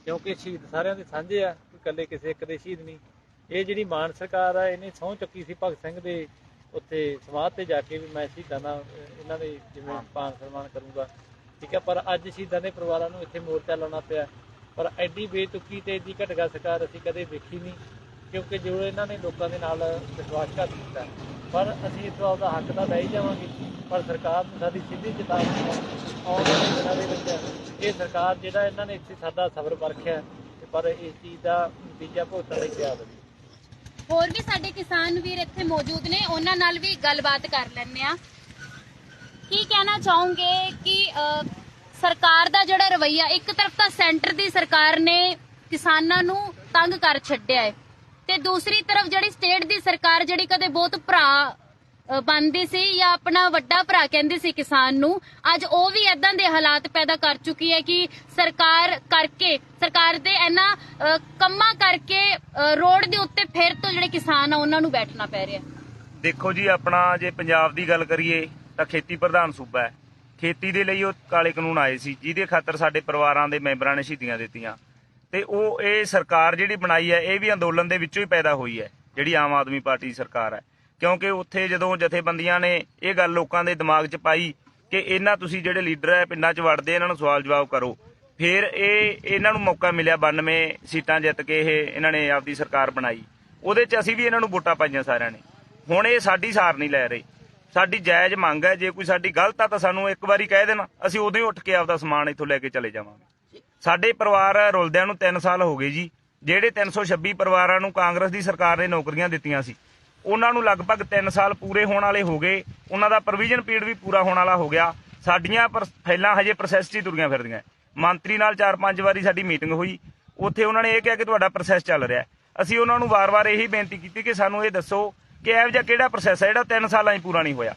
ਕਿਉਂਕਿ ਸ਼ਹੀਦ ਸਾਰਿਆਂ ਦੇ ਸਾਂਝੇ ਆ ਇਕੱਲੇ ਕਿਸੇ ਇੱਕ ਦੇ ਸ਼ਹੀਦ ਨਹੀਂ। ਇਹ ਜਿਹੜੀ ਮਾਨ ਸਰਕਾਰ ਆ, ਇਹਨੇ ਸਹੁੰ ਚੱਕੀ ਸੀ ਭਗਤ ਸਿੰਘ ਦੇ ਉੱਥੇ ਸਮਾਧ ਤੇ ਜਾ ਕੇ ਵੀ ਮੈਂ ਸ਼ਹੀਦਾਂ ਦਾ ਇਹਨਾਂ ਦੇ ਜਿਵੇਂ ਪਾਨ ਸਨਮਾਨ ਕਰੂੰਗਾ। ਠੀਕ ਹੈ ਪਰ ਅੱਜ ਸ਼ਹੀਦਾਂ ਦੇ ਪਰਿਵਾਰਾਂ ਨੂੰ ਇੱਥੇ ਮੋਰਚਾ ਲਾਉਣਾ ਪਿਆ। ਪਰ ਐਡੀ ਬੇਤੁਕੀ ਤੇ ਐਡੀ ਘਟਗਾ ਸਰਕਾਰ ਅਸੀਂ ਕਦੇ ਵੇਖੀ ਨਹੀਂ, ਕਿਉਂਕਿ ਜੋ ਇਹਨਾਂ ਨੇ ਲੋਕਾਂ ਦੇ ਨਾਲ ਵਿਸ਼ਵਾਸਘਾਤ ਕੀਤਾ ਪਰ ਅਸੀਂ ਇਸ ਆਪਦਾ ਹੱਕ ਤਾਂ ਲੈ ਹੀ ਜਾਵਾਂਗੇ, ਪਰ ਸਰਕਾਰ ਨੂੰ ਸਾਡੀ ਸਿੱਧੀ ਚੇਤਾਵਨੀ ਹੈ, ਆਉਣ ਵਾਲੇ ਦਿਨਾਂ ਦੇ ਵਿੱਚ ਇਹ ਸਰਕਾਰ ਜਿਹੜਾ ਇਹਨਾਂ ਨੇ ਇੱਥੇ ਸਾਡਾ ਸਬਰ ਪਰਖਿਆ ਪਰ ਇਸ ਚੀਜ਼ ਦਾ ਨਤੀਜਾ ਭੁਗਤਣ ਲਈ ਤਿਆਰ ਹੈ ਹੋਰ ਵੀ ਸਾਡੇ ਕਿਸਾਨ ਵੀਰ ਇੱਥੇ ਮੌਜੂਦ ਨੇ ਉਹਨਾਂ ਨਾਲ ਵੀ ਗੱਲਬਾਤ ਕਰ ਲੈਣੇ ਆ ਕੀ ਕਹਿਣਾ ਚਾਹੋਗੇ ਕਿ ਅ, ਸਰਕਾਰ ਦਾ ਜਿਹੜਾ ਰਵਈਆ ਇੱਕ ਤਰਫ ਤਾਂ ਸੈਂਟਰ ਦੀ ਸਰਕਾਰ ਨੇ ਕਿਸਾਨਾਂ ਨੂੰ ਤੰਗ ਕਰ ਛੱਡਿਆ ਹੈ ਤੇ ਦੂਸਰੀ ਤਰਫ ਜਿਹੜੀ ਸਟੇਟ ਦੀ ਸਰਕਾਰ ਜਿਹੜੀ ਕਦੇ ਬਹੁਤ ਭਰਾ ਅ, ਸੀ ਜਾਂ ਆਪਣਾ ਵੱਡਾ ਭਰਾ ਕਹਿੰਦੇ ਸੀ ਕਿਸਾਨ ਨੂੰ ਅੱਜ ਉਹ ਵੀ ਇਦਾਂ ਦੇ ਹਾਲਾਤ ਪੈਦਾ ਕਰ ਚੁੱਕੀ ਹੈ ਕਿ ਸਰਕਾਰ ਕਰਕੇ ਸਰਕਾਰ ਦੇ ਇਹਨਾਂ ਕੰਮਾਂ ਕਰਕੇ ਰੋਡ ਦੇ ਉੱਤੇ ਫਿਰ ਤੋਂ ਜਿਹੜੇ ਕਿਸਾਨ ਆ ਉਹਨਾਂ ਨੂੰ ਬੈਠਣਾ ਪੈ ਰਿਹਾ ਦੇਖੋ ਜੀ ਆਪਣਾ ਜੇ ਪੰਜਾਬ ਦੀ ਗੱਲ ਕਰੀਏ ਤਾਂ ਖੇਤੀ ਪ੍ਰਧਾਨ ਸੂਬਾ ਹੈ। ਖੇਤੀ ਦੇ ਲਈ ਉਹ ਕਾਲੇ ਕਾਨੂੰਨ ਆਏ ਸੀ ਜਿਹਦੇ ਖਾਤਰ ਸਾਡੇ ਪਰਿਵਾਰਾਂ ਦੇ ਮੈਂਬਰਾਂ ਨੇ ਸ਼ਹੀਦੀਆਂ ਦਿੱਤੀਆਂ। ਤੇ ਉਹ ਇਹ ਸਰਕਾਰ ਜਿਹੜੀ ਬਣਾਈ ਹੈ ਇਹ ਵੀ ਅੰਦੋਲਨ ਦੇ ਵਿੱਚੋਂ ਹੀ ਪੈਦਾ ਹੋਈ ਹੈ ਜਿਹੜੀ ਆਮ ਆਦਮੀ ਪਾਰਟੀ ਦੀ ਸਰਕਾਰ ਹੈ। ਕਿਉਂਕਿ ਉੱਥੇ ਜਦੋਂ ਜਥੇਬੰਦੀਆਂ ਨੇ ਇਹ ਗੱਲ ਲੋਕਾਂ ਦੇ ਦਿਮਾਗ 'ਚ ਪਾਈ ਕਿ ਇਹਨਾਂ ਤੁਸੀਂ ਜਿਹੜੇ ਲੀਡਰ ਹੈ ਪਿੰਡਾਂ 'ਚ ਵੜਦੇ, ਇਹਨਾਂ ਨੂੰ ਸਵਾਲ ਜਵਾਬ ਕਰੋ। ਫਿਰ ਇਹ, ਇਹਨਾਂ ਨੂੰ ਮੌਕਾ ਮਿਲਿਆ 92 ਸੀਟਾਂ ਜਿੱਤ ਕੇ ਇਹ ਇਹਨਾਂ ਨੇ ਆਪਦੀ ਸਰਕਾਰ ਬਣਾਈ। ਉਹਦੇ 'ਚ ਅਸੀਂ ਵੀ ਇਹਨਾਂ ਨੂੰ ਵੋਟਾਂ ਪਾਈਆਂ ਸਾਰਿਆਂ ਨੇ। ਹੁਣ ਇਹ ਸਾਡੀ ਸਾਰ ਨਹੀਂ ਲੈ ਰਹੇ। ਸਾਡੀ ਜਾਇਜ਼ ਮੰਗ ਹੈ, ਜੇ ਕੋਈ ਸਾਡੀ ਗਲਤ ਆ ਤਾਂ ਸਾਨੂੰ ਇੱਕ ਵਾਰੀ ਕਹਿ ਦੇਣਾ, ਅਸੀਂ ਉਦੋਂ ਹੀ ਉੱਠ ਕੇ ਆਪਦਾ ਸਮਾਨ ਇੱਥੋਂ ਲੈ ਕੇ ਚਲੇ ਜਾਵਾਂਗੇ। ਸਾਡੇ ਪਰਿਵਾਰ ਰੁਲਦਿਆਂ ਨੂੰ 3 ਸਾਲ ਹੋ ਗਏ ਜੀ। ਜਿਹੜੇ 326 ਪਰਿਵਾਰਾਂ ਨੂੰ ਕਾਂਗਰਸ ਦੀ ਸਰਕਾਰ ਨੇ ਨੌਕਰੀਆਂ ਦਿੱਤੀਆਂ ਸੀ ਉਹਨਾਂ ਨੂੰ ਲਗਭਗ 3 ਸਾਲ ਪੂਰੇ ਹੋਣ ਵਾਲੇ ਹੋ ਗਏ। ਉਹਨਾਂ ਦਾ ਪ੍ਰੋਵੀਜ਼ਨ ਪੀਰੀਅਡ ਵੀ ਪੂਰਾ ਹੋਣ ਵਾਲਾ ਹੋ ਗਿਆ। ਸਾਡੀਆਂ ਪਰ- ਫਾਈਲਾਂ ਹਜੇ ਪ੍ਰੋਸੈਸ 'ਚ ਹੀ ਤੁਰੀਆਂ ਫਿਰਦੀਆਂ। ਮੰਤਰੀ ਨਾਲ 4-5 ਵਾਰੀ ਸਾਡੀ ਮੀਟਿੰਗ ਹੋਈ। ਉੱਥੇ ਉਹਨਾਂ ਨੇ ਇਹ ਕਿਹਾ ਕਿ ਤੁਹਾਡਾ ਪ੍ਰੋਸੈਸ ਚੱਲ ਰਿਹਾ ਅਸੀਂ ਉਹਨਾਂ ਨੂੰ ਵਾਰ-ਵਾਰ ਇਹੀ ਬੇਨਤੀ ਕੀਤੀ ਕਿ ਸਾਨੂੰ ਇਹ ਦੱਸੋ ਕਿ ਇਹੋ ਜਿਹਾ ਕਿਹੜਾ ਪ੍ਰੋਸੈਸ ਹੈ, ਜਿਹੜਾ 3 ਸਾਲਾਂ 'ਚ ਪੂਰਾ ਨਹੀਂ ਹੋਇਆ।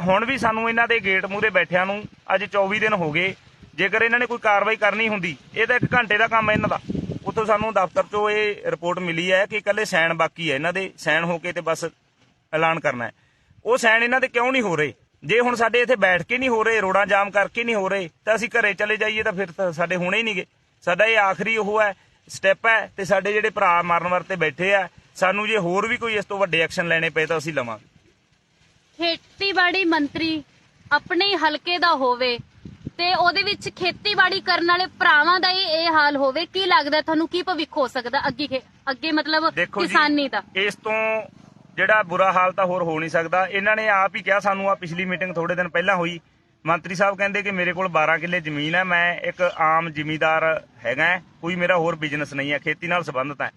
ਹੁਣ ਵੀ ਸਾਨੂੰ ਇਹਨਾਂ ਦੇ ਗੇਟ ਮੂਹਰੇ ਬੈਠਿਆਂ ਨੂੰ ਅੱਜ 24 ਦਿਨ ਹੋ ਗਏ। ਜੇਕਰ ਇਹਨਾਂ ਨੇ ਕੋਈ ਕਾਰਵਾਈ ਕਰਨੀ ਹੁੰਦੀ, ਇਹ ਤਾਂ ਇੱਕ ਘੰਟੇ ਦਾ ਕੰਮ ਹੈ ਇਹਨਾਂ ਦਾ। ਉੱਥੋਂ ਸਾਨੂੰ ਦਫ਼ਤਰ 'ਚੋਂ ਇਹ ਰਿਪੋਰਟ ਮਿਲੀ ਹੈ ਕਿ ਇਕੱਲੇ ਸਾਈਨ ਬਾਕੀ ਹੈ। ਇਹਨਾਂ ਦੇ ਸਾਈਨ ਹੋ ਕੇ ਤੇ ਬਸ ਐਲਾਨ ਕਰਨਾ ਹੈ। ਉਹ ਸਾਈਨ ਇਹਨਾਂ ਦੇ ਕਿਉਂ ਨਹੀਂ ਹੋ ਰਹੇ? ਜੇ ਹੁਣ ਸਾਡੇ ਇੱਥੇ ਬੈਠ ਕੇ ਨਹੀਂ ਹੋ ਰਹੇ ਰੋਡਾਂ ਜਾਮ ਕਰਕੇ ਨਹੀਂ ਹੋ ਰਹੇ, ਤਾਂ ਅਸੀਂ ਘਰੇ ਚਲੇ ਜਾਈਏ ਤਾਂ ਫਿਰ ਤਾਂ ਸਾਡੇ ਹੋਣੇ ਹੀ ਨਹੀਂਗੇ ਸਾਡਾ ਇਹ ਆਖਰੀ ਉਹ ਹੈ ਸਟੈਪ ਹੈ ਤੇ ਸਾਡੇ ਜਿਹੜੇ ਭਰਾ ਮਰਨ ਵਰਤੇ ਬੈਠੇ ਆ, ਸਾਨੂੰ ਜੇ ਹੋਰ ਵੀ ਕੋਈ ਇਸ ਤੋਂ ਵੱਡੇ ਐਕਸ਼ਨ ਲੈਣੇ ਪਏ ਤਾਂ ਅਸੀਂ ਲਵਾਂਗੇ। ਖੇਤੀਬਾੜੀ ਮੰਤਰੀ ਆਪਣੇ ਹਲਕੇ ਦਾ ਹੋਵੇ ਤੇ ਉਹਦੇ ਵਿੱਚ ਖੇਤੀਬਾੜੀ ਕਰਨ ਵਾਲੇ ਭਰਾਵਾਂ ਦਾ ਇਹ ਹਾਲ ਹੋਵੇ ਕੀ ਲੱਗਦਾ ਤੁਹਾਨੂੰ ਕੀ ਭਵਿੱਖ ਹੋ ਸਕਦਾ ਅੱਗੇ ਖੇ- ਅੱਗੇ ਮਤਲਬ ਦੇਖੋ ਕਿਸਾਨੀ ਦਾ? ਇਸ ਤੋਂ ਜਿਹੜਾ ਬੁਰਾ ਹਾਲ ਤਾਂ ਹੋਰ ਹੋ ਨਹੀਂ ਸਕਦਾ। ਇਹਨਾਂ ਨੇ ਆਪ ਹੀ ਕਿਹਾ ਸਾਨੂੰ ਆ ਪਿਛਲੀ ਮੀਟਿੰਗ ਥੋੜੇ ਦਿਨ ਪਹਿਲਾਂ ਹੋਈ। ਮੰਤਰੀ ਸਾਹਿਬ ਕਹਿੰਦੇ ਕਿ ਮੇਰੇ ਕੋਲ 12 ਕਿੱਲੇ ਜ਼ਮੀਨ ਹੈ ਮੈਂ ਇੱਕ ਆਮ ਜ਼ਿਮੀਂਦਾਰ ਹੈਗਾ ਹੈ, ਕੋਈ ਮੇਰਾ ਹੋਰ ਬਿਜ਼ਨਸ ਨਹੀਂ ਹੈ ਖੇਤੀ ਨਾਲ ਸੰਬੰਧਤ ਹੈ।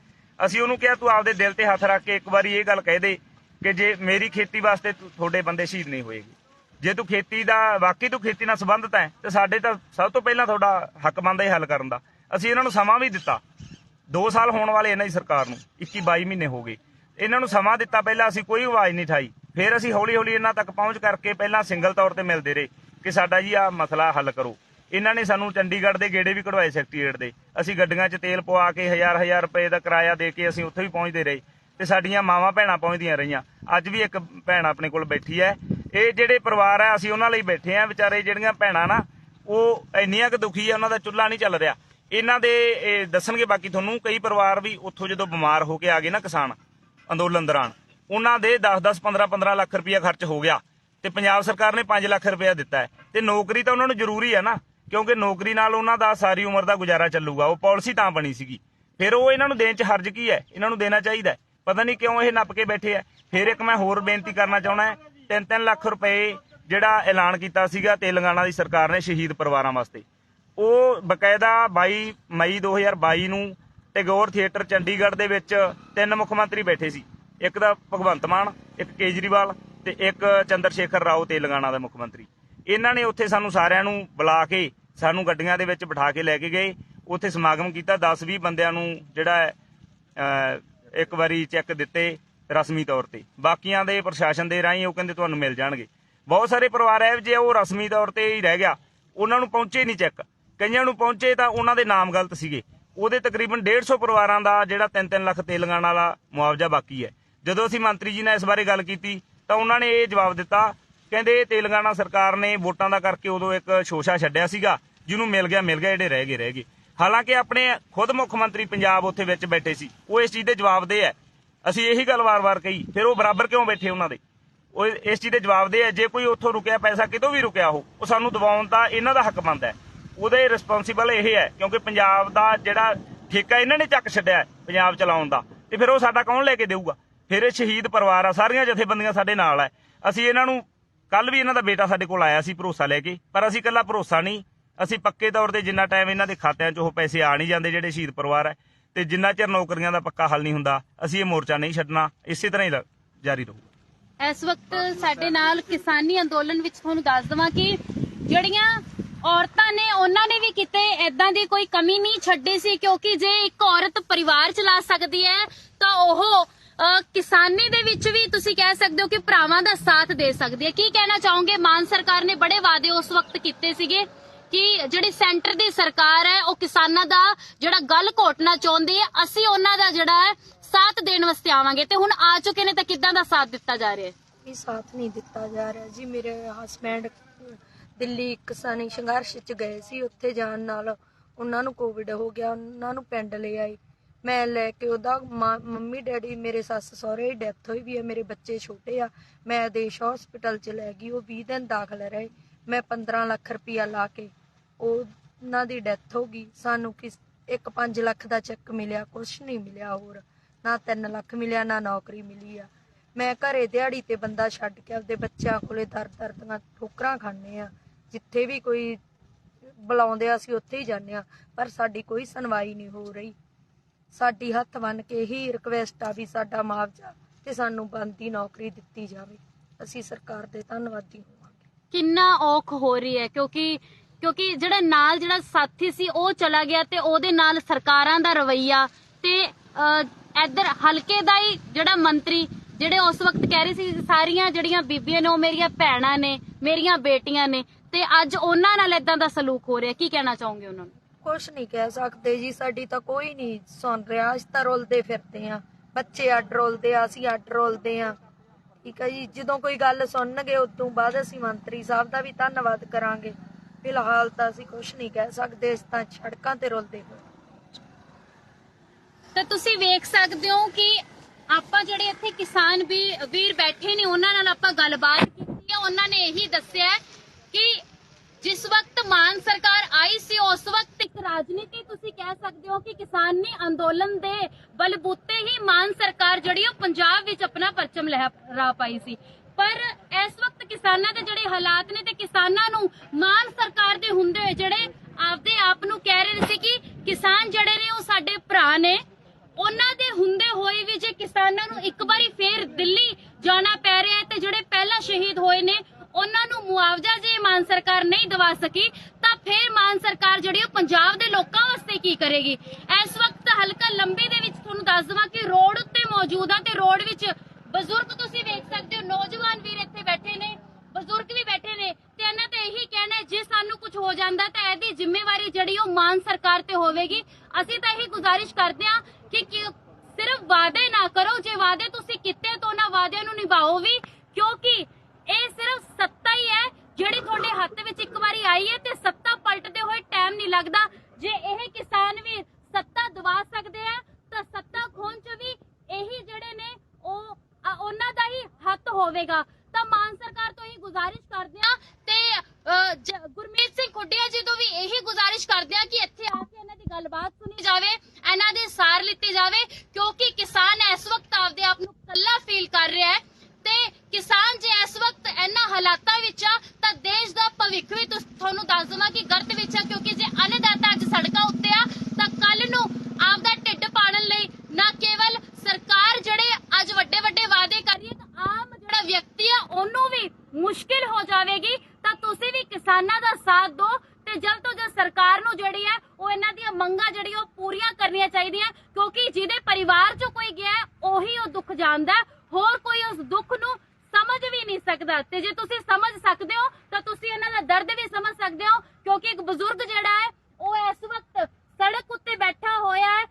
ਅਸੀਂ ਉਹਨੂੰ ਕਿਹਾ ਤੂੰ ਆਪਦੇ ਦਿਲ ਤੇ ਹੱਥ ਰੱਖ ਕੇ ਇੱਕ ਵਾਰੀ ਇਹ ਗੱਲ ਕਹਿ ਦੇ ਕਿ ਜੇ ਮੇਰੀ ਖੇਤੀ ਵਾਸਤੇ ਤੂੰ- ਤੁਹਾਡੇ ਬੰਦੇ ਸ਼ਹੀਦ ਨਹੀਂ ਹੋਏਗੇ। ਜੇ ਤੂੰ ਖੇਤੀ ਦਾ, ਵਾਕਈ ਤੂੰ ਖੇਤੀ ਨਾਲ ਸੰਬੰਧਤ ਹੈ ਤੇ ਸਾਡੇ ਤਾਂ ਸਭ ਤੋਂ ਪਹਿਲਾਂ ਤੁਹਾਡਾ ਹੱਕ ਬਣਦਾ ਹੀ ਹੱਲ ਕਰਨ ਦਾ। ਅਸੀਂ ਇਹਨਾਂ ਨੂੰ ਸਮਾਂ ਵੀ ਦਿੱਤਾ। 2 ਸਾਲ ਹੋਣ ਵਾਲੇ ਇਹਨਾਂ ਦੀ ਸਰਕਾਰ ਨੂੰ 21 22 ਮਹੀਨੇ ਹੋ ਗਏ। ਇਹਨਾਂ ਨੂੰ ਸਮਾਂ ਦਿੱਤਾ, ਪਹਿਲਾਂ ਅਸੀਂ ਕੋਈ ਆਵਾਜ਼ ਨਹੀਂ ਠਾਈ ਫਿਰ ਅਸੀਂ ਹੌਲੀ ਹੌਲੀ ਇਹਨਾਂ ਤੱਕ ਪਹੁੰਚ ਕਰਕੇ ਪਹਿਲਾਂ ਸਿੰਗਲ ਤੌਰ ਤੇ ਮਿਲਦੇ ਰਹੇ ਕਿ ਸਾਡਾ ਜੀ ਆ ਮਸਲਾ ਹੱਲ ਕਰੋ। ਇਹਨਾਂ ਨੇ ਸਾਨੂੰ ਚੰਡੀਗੜ੍ਹ ਦੇ ਗੇੜੇ ਵੀ ਕਢਵਾਏ ਸੈਕਟਰੀਏਟ ਦੇ। ਅਸੀਂ ਗੱਡੀਆਂ 'ਚ ਤੇਲ ਪਵਾ ਕੇ ਹਜ਼ਾਰ ਹਜ਼ਾਰ ਰੁਪਏ ਦਾ ਕਿਰਾਇਆ ਦੇ ਕੇ ਅਸੀਂ ਉੱਥੇ ਵੀ ਪਹੁੰਚਦੇ ਰਹੇ। ਤੇ ਸਾਡੀਆਂ ਮਾਵਾਂ ਭੈਣਾਂ ਪਹੁੰਚਦੀਆਂ ਰਹੀਆਂ। ਅੱਜ ਵੀ ਇੱਕ ਭੈਣ ਆਪਣੇ ਕੋਲ ਬੈਠੀ ਹੈ। ਇਹ ਜਿਹੜੇ ਪਰਿਵਾਰ ਆ, ਅਸੀਂ ਉਹਨਾਂ ਲਈ ਬੈਠੇ ਆ ਵਿਚਾਰੇ, ਜਿਹੜੀਆਂ ਭੈਣਾਂ ਨਾ, ਉਹ ਇੰਨੀਆਂ ਕੁ ਦੁਖੀ ਆ, ਉਹਨਾਂ ਦਾ ਚੁੱਲ੍ਹਾ ਨਹੀਂ ਚੱਲ ਰਿਹਾ। ਇਹਨਾਂ ਦੇ ਦੱਸਣਗੇ ਬਾਕੀ ਤੁਹਾਨੂੰ, ਕਈ ਪਰਿਵਾਰ ਵੀ ਉੱਥੋਂ ਜਦੋਂ ਬਿਮਾਰ ਹੋ ਕੇ ਆ ਗਏ ਨਾ ਕਿਸਾਨ ਅੰਦੋਲਨ ਦੌਰਾਨ, ਉਹਨਾਂ ਦੇ 10-10 15-15 ਲੱਖ ਰੁਪਇਆ ਖਰਚ ਹੋ ਗਿਆ। ਤੇ ਪੰਜਾਬ ਸਰਕਾਰ ਨੇ 5 ਲੱਖ ਰੁਪਇਆ ਦਿੱਤਾ ਤੇ ਨੌਕਰੀ ਤਾਂ ਉਹਨਾਂ ਨੂੰ ਜ਼ਰੂਰੀ ਹੈ ਨਾ, ਕਿਉਂਕਿ ਨੌਕਰੀ ਨਾਲ ਉਹਨਾਂ ਦਾ ਸਾਰੀ ਉਮਰ ਦਾ ਗੁਜ਼ਾਰਾ ਚੱਲੂਗਾ। ਉਹ ਪਾਲਿਸੀ ਤਾਂ ਬਣੀ ਸੀਗੀ। ਫਿਰ ਉਹ ਇਹਨਾਂ ਨੂੰ ਦੇਣ ਚ ਹਰਜ ਕੀ ਹੈ? ਇਹਨਾਂ ਨੂੰ ਦੇਣਾ ਚਾਹੀਦਾ ਪਤਾ ਨਹੀਂ ਕਿਉਂ ਇਹ ਨੱਪ ਕੇ ਬੈਠੇ ਆ। ਫਿਰ ਇੱਕ ਮੈਂ ਹੋਰ ਬੇਨਤੀ ਕਰਨਾ ਚਾਹੁੰਦਾ ਹੈ 3-3 ਲੱਖ ਰੁਪਏ ਜਿਹੜਾ ਐਲਾਨ ਕੀਤਾ ਸੀਗਾ ਤੇਲੰਗਾਨਾ ਦੀ ਸਰਕਾਰ ਨੇ ਸ਼ਹੀਦ ਪਰਿਵਾਰਾਂ ਵਾਸਤੇ। ਉਹ ਬਕਾਇਦਾ 22 ਮਈ 2022 ਨੂੰ ਟੈਗੋਰ ਥੀਏਟਰ ਚੰਡੀਗੜ੍ਹ ਦੇ ਵਿੱਚ ਤਿੰਨ ਮੁੱਖ ਮੰਤਰੀ ਬੈਠੇ ਸੀ। ਇੱਕ ਦਾ ਭਗਵੰਤ ਮਾਨ, ਇੱਕ ਕੇਜਰੀਵਾਲ ਤੇ ਇੱਕ ਚੰਦਰ ਸ਼ੇਖਰ ਰਾਓ ਤੇਲੰਗਾਨਾ ਦਾ ਮੁੱਖ ਮੰਤਰੀ। ਇਹਨਾਂ ਨੇ ਉੱਥੇ ਸਾਨੂੰ ਸਾਰਿਆਂ ਨੂੰ ਬੁਲਾ ਕੇ, ਸਾਨੂੰ ਗੱਡੀਆਂ ਦੇ ਵਿੱਚ ਬਿਠਾ ਕੇ ਲੈ ਕੇ ਗਏ। ਉੱਥੇ ਸਮਾਗਮ ਕੀਤਾ 10-20 ਬੰਦਿਆਂ ਨੂੰ ਜਿਹੜਾ ਇੱਕ ਵਾਰੀ ਚੈੱਕ ਦਿੱਤੇ। ਰਸਮੀ ਤੌਰ ਤੇ। ਬਾਕੀਆਂ ਦੇ ਪ੍ਰਸ਼ਾਸਨ ਦੇ ਰਾਹੀਂ ਉਹ ਕਹਿੰਦੇ ਤੁਹਾਨੂੰ ਮਿਲ ਜਾਣਗੇ। ਬਹੁਤ ਸਾਰੇ ਪਰਿਵਾਰ ਇਹੋ ਜਿਹੇ ਉਹ ਰਸਮੀ ਤੌਰ ਤੇ ਹੀ ਰਹਿ ਗਿਆ, ਉਹਨਾਂ ਨੂੰ ਪਹੁੰਚੇ ਨਹੀਂ ਚੈੱਕ। ਕਈਆਂ ਨੂੰ ਪਹੁੰਚੇ ਤਾਂ ਉਹਨਾਂ ਦੇ ਨਾਮ ਗਲਤ ਸੀਗੇ। ਉਹਦੇ ਤਕਰੀਬਨ 150 ਪਰਿਵਾਰਾਂ ਦਾ ਜਿਹੜਾ 3-3 ਲੱਖ ਤੇਲੰਗਾਨਾ ਵਾਲਾ ਮੁਆਵਜ਼ਾ ਬਾਕੀ ਹੈ। ਜਦੋਂ ਅਸੀਂ ਮੰਤਰੀ ਜੀ ਨਾਲ ਇਸ ਬਾਰੇ ਗੱਲ ਕੀਤੀ, ਤਾਂ ਉਹਨਾਂ ਨੇ ਇਹ ਜਵਾਬ ਦਿੱਤਾ, ਕਹਿੰਦੇ ਤੇਲੰਗਾਨਾ ਸਰਕਾਰ ਨੇ ਵੋਟਾਂ ਦਾ ਕਰਕੇ ਉਦੋਂ ਇੱਕ ਸ਼ੋਸ਼ਾ ਛੱਡਿਆ ਸੀਗਾ, ਜਿਹਨੂੰ ਮਿਲ ਗਿਆ ਮਿਲ ਗਿਆ, ਜਿਹੜੇ ਰਹਿ ਗਏ ਰਹਿ ਗਏ। ਹਾਲਾਂਕਿ ਆਪਣੇ ਖੁਦ ਮੁੱਖ ਮੰਤਰੀ ਪੰਜਾਬ ਉੱਥੇ ਵਿੱਚ ਬੈਠੇ ਸੀ। ਉਹ ਇਸ ਚੀਜ਼ ਦੇ ਜਵਾਬ ਦੇ ਹੈ। ਅਸੀਂ ਇਹੀ ਗੱਲ ਵਾਰ-ਵਾਰ ਕਹੀ, ਫਿਰ ਉਹ ਬਰਾਬਰ ਕਿਉਂ ਬੈਠੇ ਉਹਨਾਂ ਦੇ? ਉਹ ਇਸ ਚੀਜ਼ ਦੇ ਜਵਾਬ ਦੇ ਹੈ ਜੇ ਕੋਈ ਉੱਥੋਂ ਰੁਕਿਆ ਪੈਸਾ ਕਿਤੋਂ ਵੀ ਰੁਕਿਆ ਹੋ ਉਹ ਸਾਨੂੰ ਦਿਵਾਉਣ ਦਾ ਇਹਨਾਂ ਦਾ ਹੱਕ ਬਣਦਾ ਹੈ। ਉਹਦੇ ਰਿਸਪੌਂਸਿਬਲ ਇਹ ਹੈ, ਕਿਉਂਕਿ ਪੰਜਾਬ ਦਾ ਜਿਹੜਾ ਠੇਕਾ ਇਹਨਾਂ ਨੇ ਚੱਕ ਛੱਡਿਆ ਪੰਜਾਬ ਚਲਾਉਣ ਦਾ, ਤੇ ਫਿਰ ਉਹ ਸਾਡਾ ਕੌਣ ਲੈ ਕੇ ਦੇਊਗਾ? ਫਿਰ ਇਹ ਸ਼ਹੀਦ ਪਰਿਵਾਰ ਆ, ਸਾਰੀਆਂ ਜਥੇਬੰਦੀਆਂ ਸਾਡੇ ਨਾਲ ਹੈ ਅਸੀਂ ਇਹਨਾਂ ਨੂੰ ਕੱਲ ਵੀ ਇਹਨਾਂ ਦਾ ਬੇਟਾ ਸਾਡੇ ਕੋਲ ਆਇਆ ਸੀ ਭਰੋਸਾ ਲੈ ਕੇ, ਪਰ ਅਸੀਂ ਇਕੱਲਾ ਭਰੋਸਾ ਨਹੀਂ। ਅਸੀਂ ਪੱਕੇ ਤੌਰ ਤੇ ਜਿੰਨਾ ਟਾਈਮ ਇਹਨਾਂ ਦੇ ਖਾਤਿਆਂ 'ਚ ਉਹ ਪੈਸੇ ਆ ਨਹੀਂ ਜਾਂਦੇ ਜਿਹੜੇ ਸ਼ਹੀਦ ਪਰਿਵਾਰ ਹੈ ਤੇ ਜਿੰਨਾ ਚਿਰ ਨੌਕਰੀਆਂ ਦਾ ਪੱਕਾ ਹੱਲ ਨਹੀਂ ਹੁੰਦਾ, ਅਸੀਂ ਇਹ ਮੋਰਚਾ ਨਹੀਂ ਛੱਡਣਾ, ਇਸੇ ਤਰ੍ਹਾਂ ਹੀ ਜਾਰੀ ਰਹੂ। ਇਸ ਵਕਤ ਸਾਡੇ ਨਾਲ ਕਿਸਾਨੀ ਅੰਦੋਲਨ ਵਿੱਚ ਤੁਹਾਨੂੰ ਦੱਸ ਦਵਾਂ ਕਿ ਜਿਹੜੀਆਂ ਔਰਤਾਂ ਨੇ, ਉਹਨਾਂ ਨੇ ਵੀ ਕਿਤੇ ਐਦਾਂ ਦੀ ਕੋਈ ਕਮੀ ਨਹੀਂ ਛੱਡੀ ਸੀ, ਕਿਉਂਕਿ ਜੇ ਇੱਕ ਔਰਤ ਪਰਿਵਾਰ ਚਲਾ ਸਕਦੀ ਹੈ, ਤਾਂ ਉਹ ਕਿਸਾਨੀ ਦੇ ਵਿੱਚ ਵੀ ਤੁਸੀਂ ਕਹਿ ਸਕਦੇ ਹੋ ਕਿ ਭਰਾਵਾਂ ਦਾ ਸਾਥ ਦੇ ਸਕਦੀ ਹੈ। ਕੀ ਕਹਿਣਾ ਚਾਹੋਗੇ? ਮਾਨ ਸਰਕਾਰ ਨੇ ਬੜੇ ਵਾਅਦੇ ਉਸ ਵਕਤ ਕੀਤੇ ਸੀਗੇ। ਕਿ ਜਿਹੜੀ ਸੈਂਟਰ ਦੀ ਸਰਕਾਰ ਹੈ, ਉਹ ਕਿਸਾਨਾਂ ਦਾ ਜਿਹੜਾ ਗੱਲ ਘੋਟਣਾ ਚਾਹੁੰਦੀ ਹੈ, ਅਸੀਂ ਉਹਨਾਂ ਦਾ ਜਿਹੜਾ ਹੈ ਸਾਥ ਦੇਣ ਵਾਸਤੇ ਆਵਾਂਗੇ। ਤੇ ਹੁਣ ਆ ਚੁੱਕੇ ਨੇ ਤਾਂ ਕਿੱਦਾਂ ਦਾ ਸਾਥ ਦਿੱਤਾ ਜਾ ਰਿਹਾ ਹੈ? ਵੀ ਸਾਥ ਨਹੀਂ ਦਿੱਤਾ ਜਾ ਰਿਹਾ ਜੀ। ਮੇਰੇ ਹਸਬੈਂਡ ਦਿੱਲੀ ਕਿਸਾਨੀ ਸੰਘਰਸ਼ ਚ ਗਏ ਸੀ। ਉੱਥੇ ਜਾਣ ਨਾਲ ਉਹਨਾਂ ਨੂੰ ਕੋਵਿਡ ਹੋ ਗਿਆ। ਉਹਨਾਂ ਨੂੰ ਪਿੰਡ ਲੈ ਆਏ। ਮੈਂ ਲੈ ਕੇ ਉਹਦਾ ਮੰਮੀ, ਡੈਡੀ, ਮੇਰੇ ਸੱਸ ਸਹੁਰੇ ਦੀ ਡੈਥ ਹੋਈ ਵੀ ਹੈ। ਮੇਰੇ ਬੱਚੇ ਛੋਟੇ ਆ। ਮੈਂ ਦੇਸ਼ ਹਸਪੀਟਲ ਚ ਲੈ ਗਈ। ਉਹ 20 ਦਿਨ ਦਾਖਲ ਰਹੇ। ਮੈਂ 15 ਲੱਖ ਰੁਪਇਆ ਲਾ ਕੇ ਉਹਨਾਂ ਦੀ ਡੈਥ ਹੋ ਗਈ। ਸਾਨੂੰ ਕਿਸ, ਇੱਕ 5 ਲੱਖ ਦਾ ਚੈੱਕ ਮਿਲਿਆ, ਕੁਛ ਨਹੀਂ ਮਿਲਿਆ ਹੋਰ। ਨਾ 3 ਲੱਖ ਮਿਲਿਆ, ਨਾ ਨੌਕਰੀ ਮਿਲੀ ਆ। ਮੈਂ ਘਰੇ ਦਿਹਾੜੀ ਤੇ ਬੰਦਾ ਛੱਡ ਕੇ ਆਪਦੇ ਬੱਚਿਆਂ ਕੋਲੇ ਦਰ ਦਰ ਦੀਆਂ ਠੋਕਰਾਂ ਖਾਂਦੇ ਆ। ਜਿੱਥੇ ਵੀ ਕੋਈ ਬੁਲਾਉਂਦੇ ਆ, ਅਸੀਂ ਉੱਥੇ ਹੀ ਜਾਂਦੇ ਆ। ਪਰ ਸਾਡੀ ਕੋਈ ਸੁਣਵਾਈ ਨਹੀਂ ਹੋ ਰਹੀ। ਸਾਡੀ ਹੱਥ ਬੰਨ ਕੇ ਹੀ ਰਿਕਵੈਸਟ ਆ ਵੀ ਸਾਡਾ ਮੁਆਵਜ਼ਾ ਤੇ ਸਾਨੂੰ ਬੰਦੀ ਨੌਕਰੀ ਦਿੱਤੀ ਜਾਵੇ। ਅਸੀਂ ਸਰਕਾਰ ਦੇ ਧੰਨਵਾਦੀ ਹੋਵਾਂਗੇ। ਕਿੰਨਾ ਔਖ ਹੋ ਰਹੀ ਹੈ, ਕਿਉਂਕਿ ਕਿਉਂਕਿ ਜਿਹੜਾ ਨਾਲ ਜਿਹੜਾ ਸਾਥੀ ਸੀ, ਉਹ ਚਲਾ ਗਿਆ ਤੇ ਉਹਦੇ ਨਾਲ ਸਰਕਾਰਾਂ ਦਾ ਰਵਈਆ ਤੇ ਇਧਰ ਹਲਕੇ ਦਾ ਹੀ ਜਿਹੜਾ ਮੰਤਰੀ ਜਿਹੜੇ ਉਸ ਵਕਤ ਕਹਿ ਰਹੇ ਸੀ, ਸਾਰੀਆਂ ਜਿਹੜੀਆਂ ਬੀਬੀਆਂ ਨੇ, ਉਹ ਮੇਰੀਆਂ ਭੈਣਾਂ ਨੇ, ਮੇਰੀਆਂ ਬੇਟੀਆਂ ਨੇ ਤੇ ਅੱਜ ਉਹਨਾਂ ਨਾਲ ਇਦਾਂ ਦਾ ਸਲੂਕ ਹੋ ਰਿਹਾ। ਕੀ ਕਹਿਣਾ ਚਾਹੋਗੇ ਉਹਨਾਂ ਨੂੰ? ਕੁਛ ਨਹੀਂ ਕਹਿ ਸਕਦੇ ਜੀ, ਸਾਡੀ ਤਾਂ ਕੋਈ ਨਹੀਂ ਸੁਣ ਰਿਹਾ। ਅਸੀਂ ਤਾਂ ਰੋਲਦੇ ਫਿਰਦੇ ਆ ਬੱਚੇ ਅੱਡ ਰੋਲਦੇ ਆ, ਅਸੀਂ ਅੱਡ ਰੋਲਦੇ ਆ ਠੀਕ ਹੈ ਜੀ, ਜਦੋਂ ਕੋਈ ਗੱਲ ਸੁਣਨਗੇ, ਉਦੋਂ ਬਾਅਦ ਅਸੀਂ ਮੰਤਰੀ ਸਾਹਿਬ ਦਾ ਵੀ ਧੰਨਵਾਦ ਕਰਾਂਗੇ। ਫਿਲਹਾਲ ਤਾਂ ਅਸੀਂ ਕੁਛ ਨਹੀਂ ਕਹਿ ਸਕਦੇ, ਅਸੀਂ ਤਾਂ ਸੜਕਾਂ ਤੇ ਰੋਲਦੇ ਹੋਏ। ਤੇ ਤੁਸੀਂ ਵੇਖ ਸਕਦੇ ਹੋ ਕਿ ਆਪਾਂ ਜਿਹੜੇ ਇੱਥੇ ਕਿਸਾਨ ਵੀ, ਵੀਰ ਬੈਠੇ ਨੇ, ਉਹਨਾਂ ਨਾਲ ਆਪਾਂ ਗੱਲਬਾਤ ਕੀਤੀ ਹੈ ਉਹਨਾਂ ਨੇ ਇਹੀ ਦੱਸਿਆ ਕਿ ਜਿਸ ਵਕਤ ਮਾਨ ਸਰਕਾਰ ਆਈ ਸੀ, ਉਸ ਵਕਤ ਇੱਕ ਰਾਜਨੀਤੀ ਤੁਸੀਂ ਕਹਿ ਸਕਦੇ ਹੋ ਕਿ ਕਿਸਾਨੀ ਅੰਦੋਲਨ ਦੇ ਬਲਬੂਤੇ ਹੀ ਮਾਨ ਸਰਕਾਰ ਜਿਹੜੀ ਉਹ ਪੰਜਾਬ ਵਿੱਚ ਆਪਣਾ ਪਰਚਮ ਲਹਿਰਾ ਪਾਈ ਸੀ। ਪਰ ਇਸ ਵਕਤ ਕਿਸਾਨਾਂ ਦੇ ਜਿਹੜੇ ਹਾਲਾਤ ਨੇ ਤੇ ਕਿਸਾਨਾਂ ਨੂੰ ਮਾਨ ਸਰਕਾਰ ਦੇ ਹੁੰਦੇ ਹੋਏ ਜਿਹੜੇ ਆਪਦੇ ਆਪ ਨੂੰ ਕਹਿ ਰਹੇ ਸੀ ਕਿ ਕਿਸਾਨ ਜਿਹੜੇ ਨੇ ਉਹ ਸਾਡੇ ਭਰਾ ਨੇ, ਉਹਨਾਂ ਦੇ ਹੁੰਦੇ ਹੋਏ ਵੀ ਜੇ ਕਿਸਾਨਾਂ ਨੂੰ ਇੱਕ ਵਾਰੀ ਫੇਰ ਦਿੱਲੀ ਜਾਣਾ ਪੈ ਰਿਹਾ ਤੇ ਜਿਹੜੇ ਪਹਿਲਾਂ ਸ਼ਹੀਦ ਹੋਏ ਨੇ, ਉਹਨਾਂ ਨੂੰ ਮੁਆਵਜ਼ਾ ਜੇ ਮਾਨ ਸਰਕਾਰ ਨਹੀਂ ਦਵਾ ਸਕੀ, ਤਾਂ ਫੇਰ ਮਾਨ ਸਰਕਾਰ ਜਿਹੜੀ ਉਹ ਪੰਜਾਬ ਦੇ ਲੋਕਾਂ ਵਾਸਤੇ ਕੀ ਕਰੇਗੀ? ਇਸ ਵਕਤ ਹਲਕਾ ਲੰਬੀ ਦੇ ਵਿੱਚ ਤੁਹਾਨੂੰ ਦੱਸ ਦਵਾਂ ਕਿ ਰੋਡ ਉੱਤੇ ਮੌਜੂਦ ਆ ਤੇ ਰੋਡ ਵਿੱਚ ਬਜ਼ੁਰਗ ਤੁਸੀਂ ਵੇਖ ਸਕਦੇ ਹੋ ਨੌਜਵਾਨ ਵੀਰ ਇੱਥੇ ਬੈਠੇ ਨੇ ਬਜ਼ੁਰਗ ਵੀ ਬੈਠੇ ਨੇ ਤੇ ਇਹਨਾਂ ਤੇ ਇਹੀ ਕਹਿਣਾ ਹੈ, ਜੇ ਸਾਨੂੰ ਕੁਝ ਹੋ ਜਾਂਦਾ ਤਾਂ ਇਹਦੀ ਜ਼ਿੰਮੇਵਾਰੀ ਜਿਹੜੀ ਉਹ ਮਾਨ ਸਰਕਾਰ ਤੇ ਹੋਵੇਗੀ। ਅਸੀਂ ਤਾਂ ਇਹੀ ਗੁਜ਼ਾਰਿਸ਼ ਕਰਦੇ ਹਾਂ ਕਿ ਸਿਰਫ ਵਾਅਦੇ ਨਾ ਕਰੋ ਜੇ ਵਾਅਦੇ ਤੁਸੀਂ ਕੀਤੇ ਤਾਂ ਉਹਨਾਂ ਵਾਅਦਿਆਂ ਨੂੰ ਨਿਭਾਓ ਵੀ ਕਿਉਂਕਿ ਇਹ ਸਿਰਫ ਸੱਤਾ ਹੀ ਹੈ ਜਿਹੜੀ ਤੁਹਾਡੇ ਹੱਥ ਵਿੱਚ ਇੱਕ ਵਾਰੀ ਆਈ ਹੈ ਤੇ ਸੱਤਾ ਪਲਟਦੇ ਹੋਏ ਟਾਈਮ ਨਹੀਂ ਲੱਗਦਾ। ਜੇ ਇਹ ਕਿਸਾਨ ਵੀ ਸੱਤਾ ਦਵਾ ਸਕਦੇ ਆ ਤਾਂ ਸੱਤਾ ਖੋਣ ਚ ਵੀ ਇਹੀ ਜਿਹੜੇ ਨੇ ਉਹ ਉਹਨਾਂ ਦਾ ਹੀ ਹੱਥ ਹੋਵੇਗਾ। ਤਾਂ ਮਾਨ ਸਰਕਾਰ ਤੋਂ ਹੀ ਗੁਜ਼ਾਰਿਸ਼ ਕਰਦੇ ਆ ਤੇ ਗੁਰਮੀਤ ਸਿੰਘ ਕੁੱਡਿਆ ਜੀ ਤੋਂ ਵੀ ਇਹੀ ਗੁਜ਼ਾਰਿਸ਼ ਕਰਦੇ ਤੁਸੀਂ ਸਮਝ ਸਕਦੇ ਹੋ, ਤਾਂ ਤੁਸੀਂ ਇਹਨਾਂ ਦਾ ਦਰਦ ਵੀ ਸਮਝ ਸਕਦੇ ਹੋ, ਕਿਉਂਕਿ ਇੱਕ ਬਜ਼ੁਰਗ ਜਿਹੜਾ ਹੈ, ਉਹ ਇਸ ਵਕਤ ਸੜਕ ਉੱਤੇ ਬੈਠਾ ਹੋਇਆ ਹੈ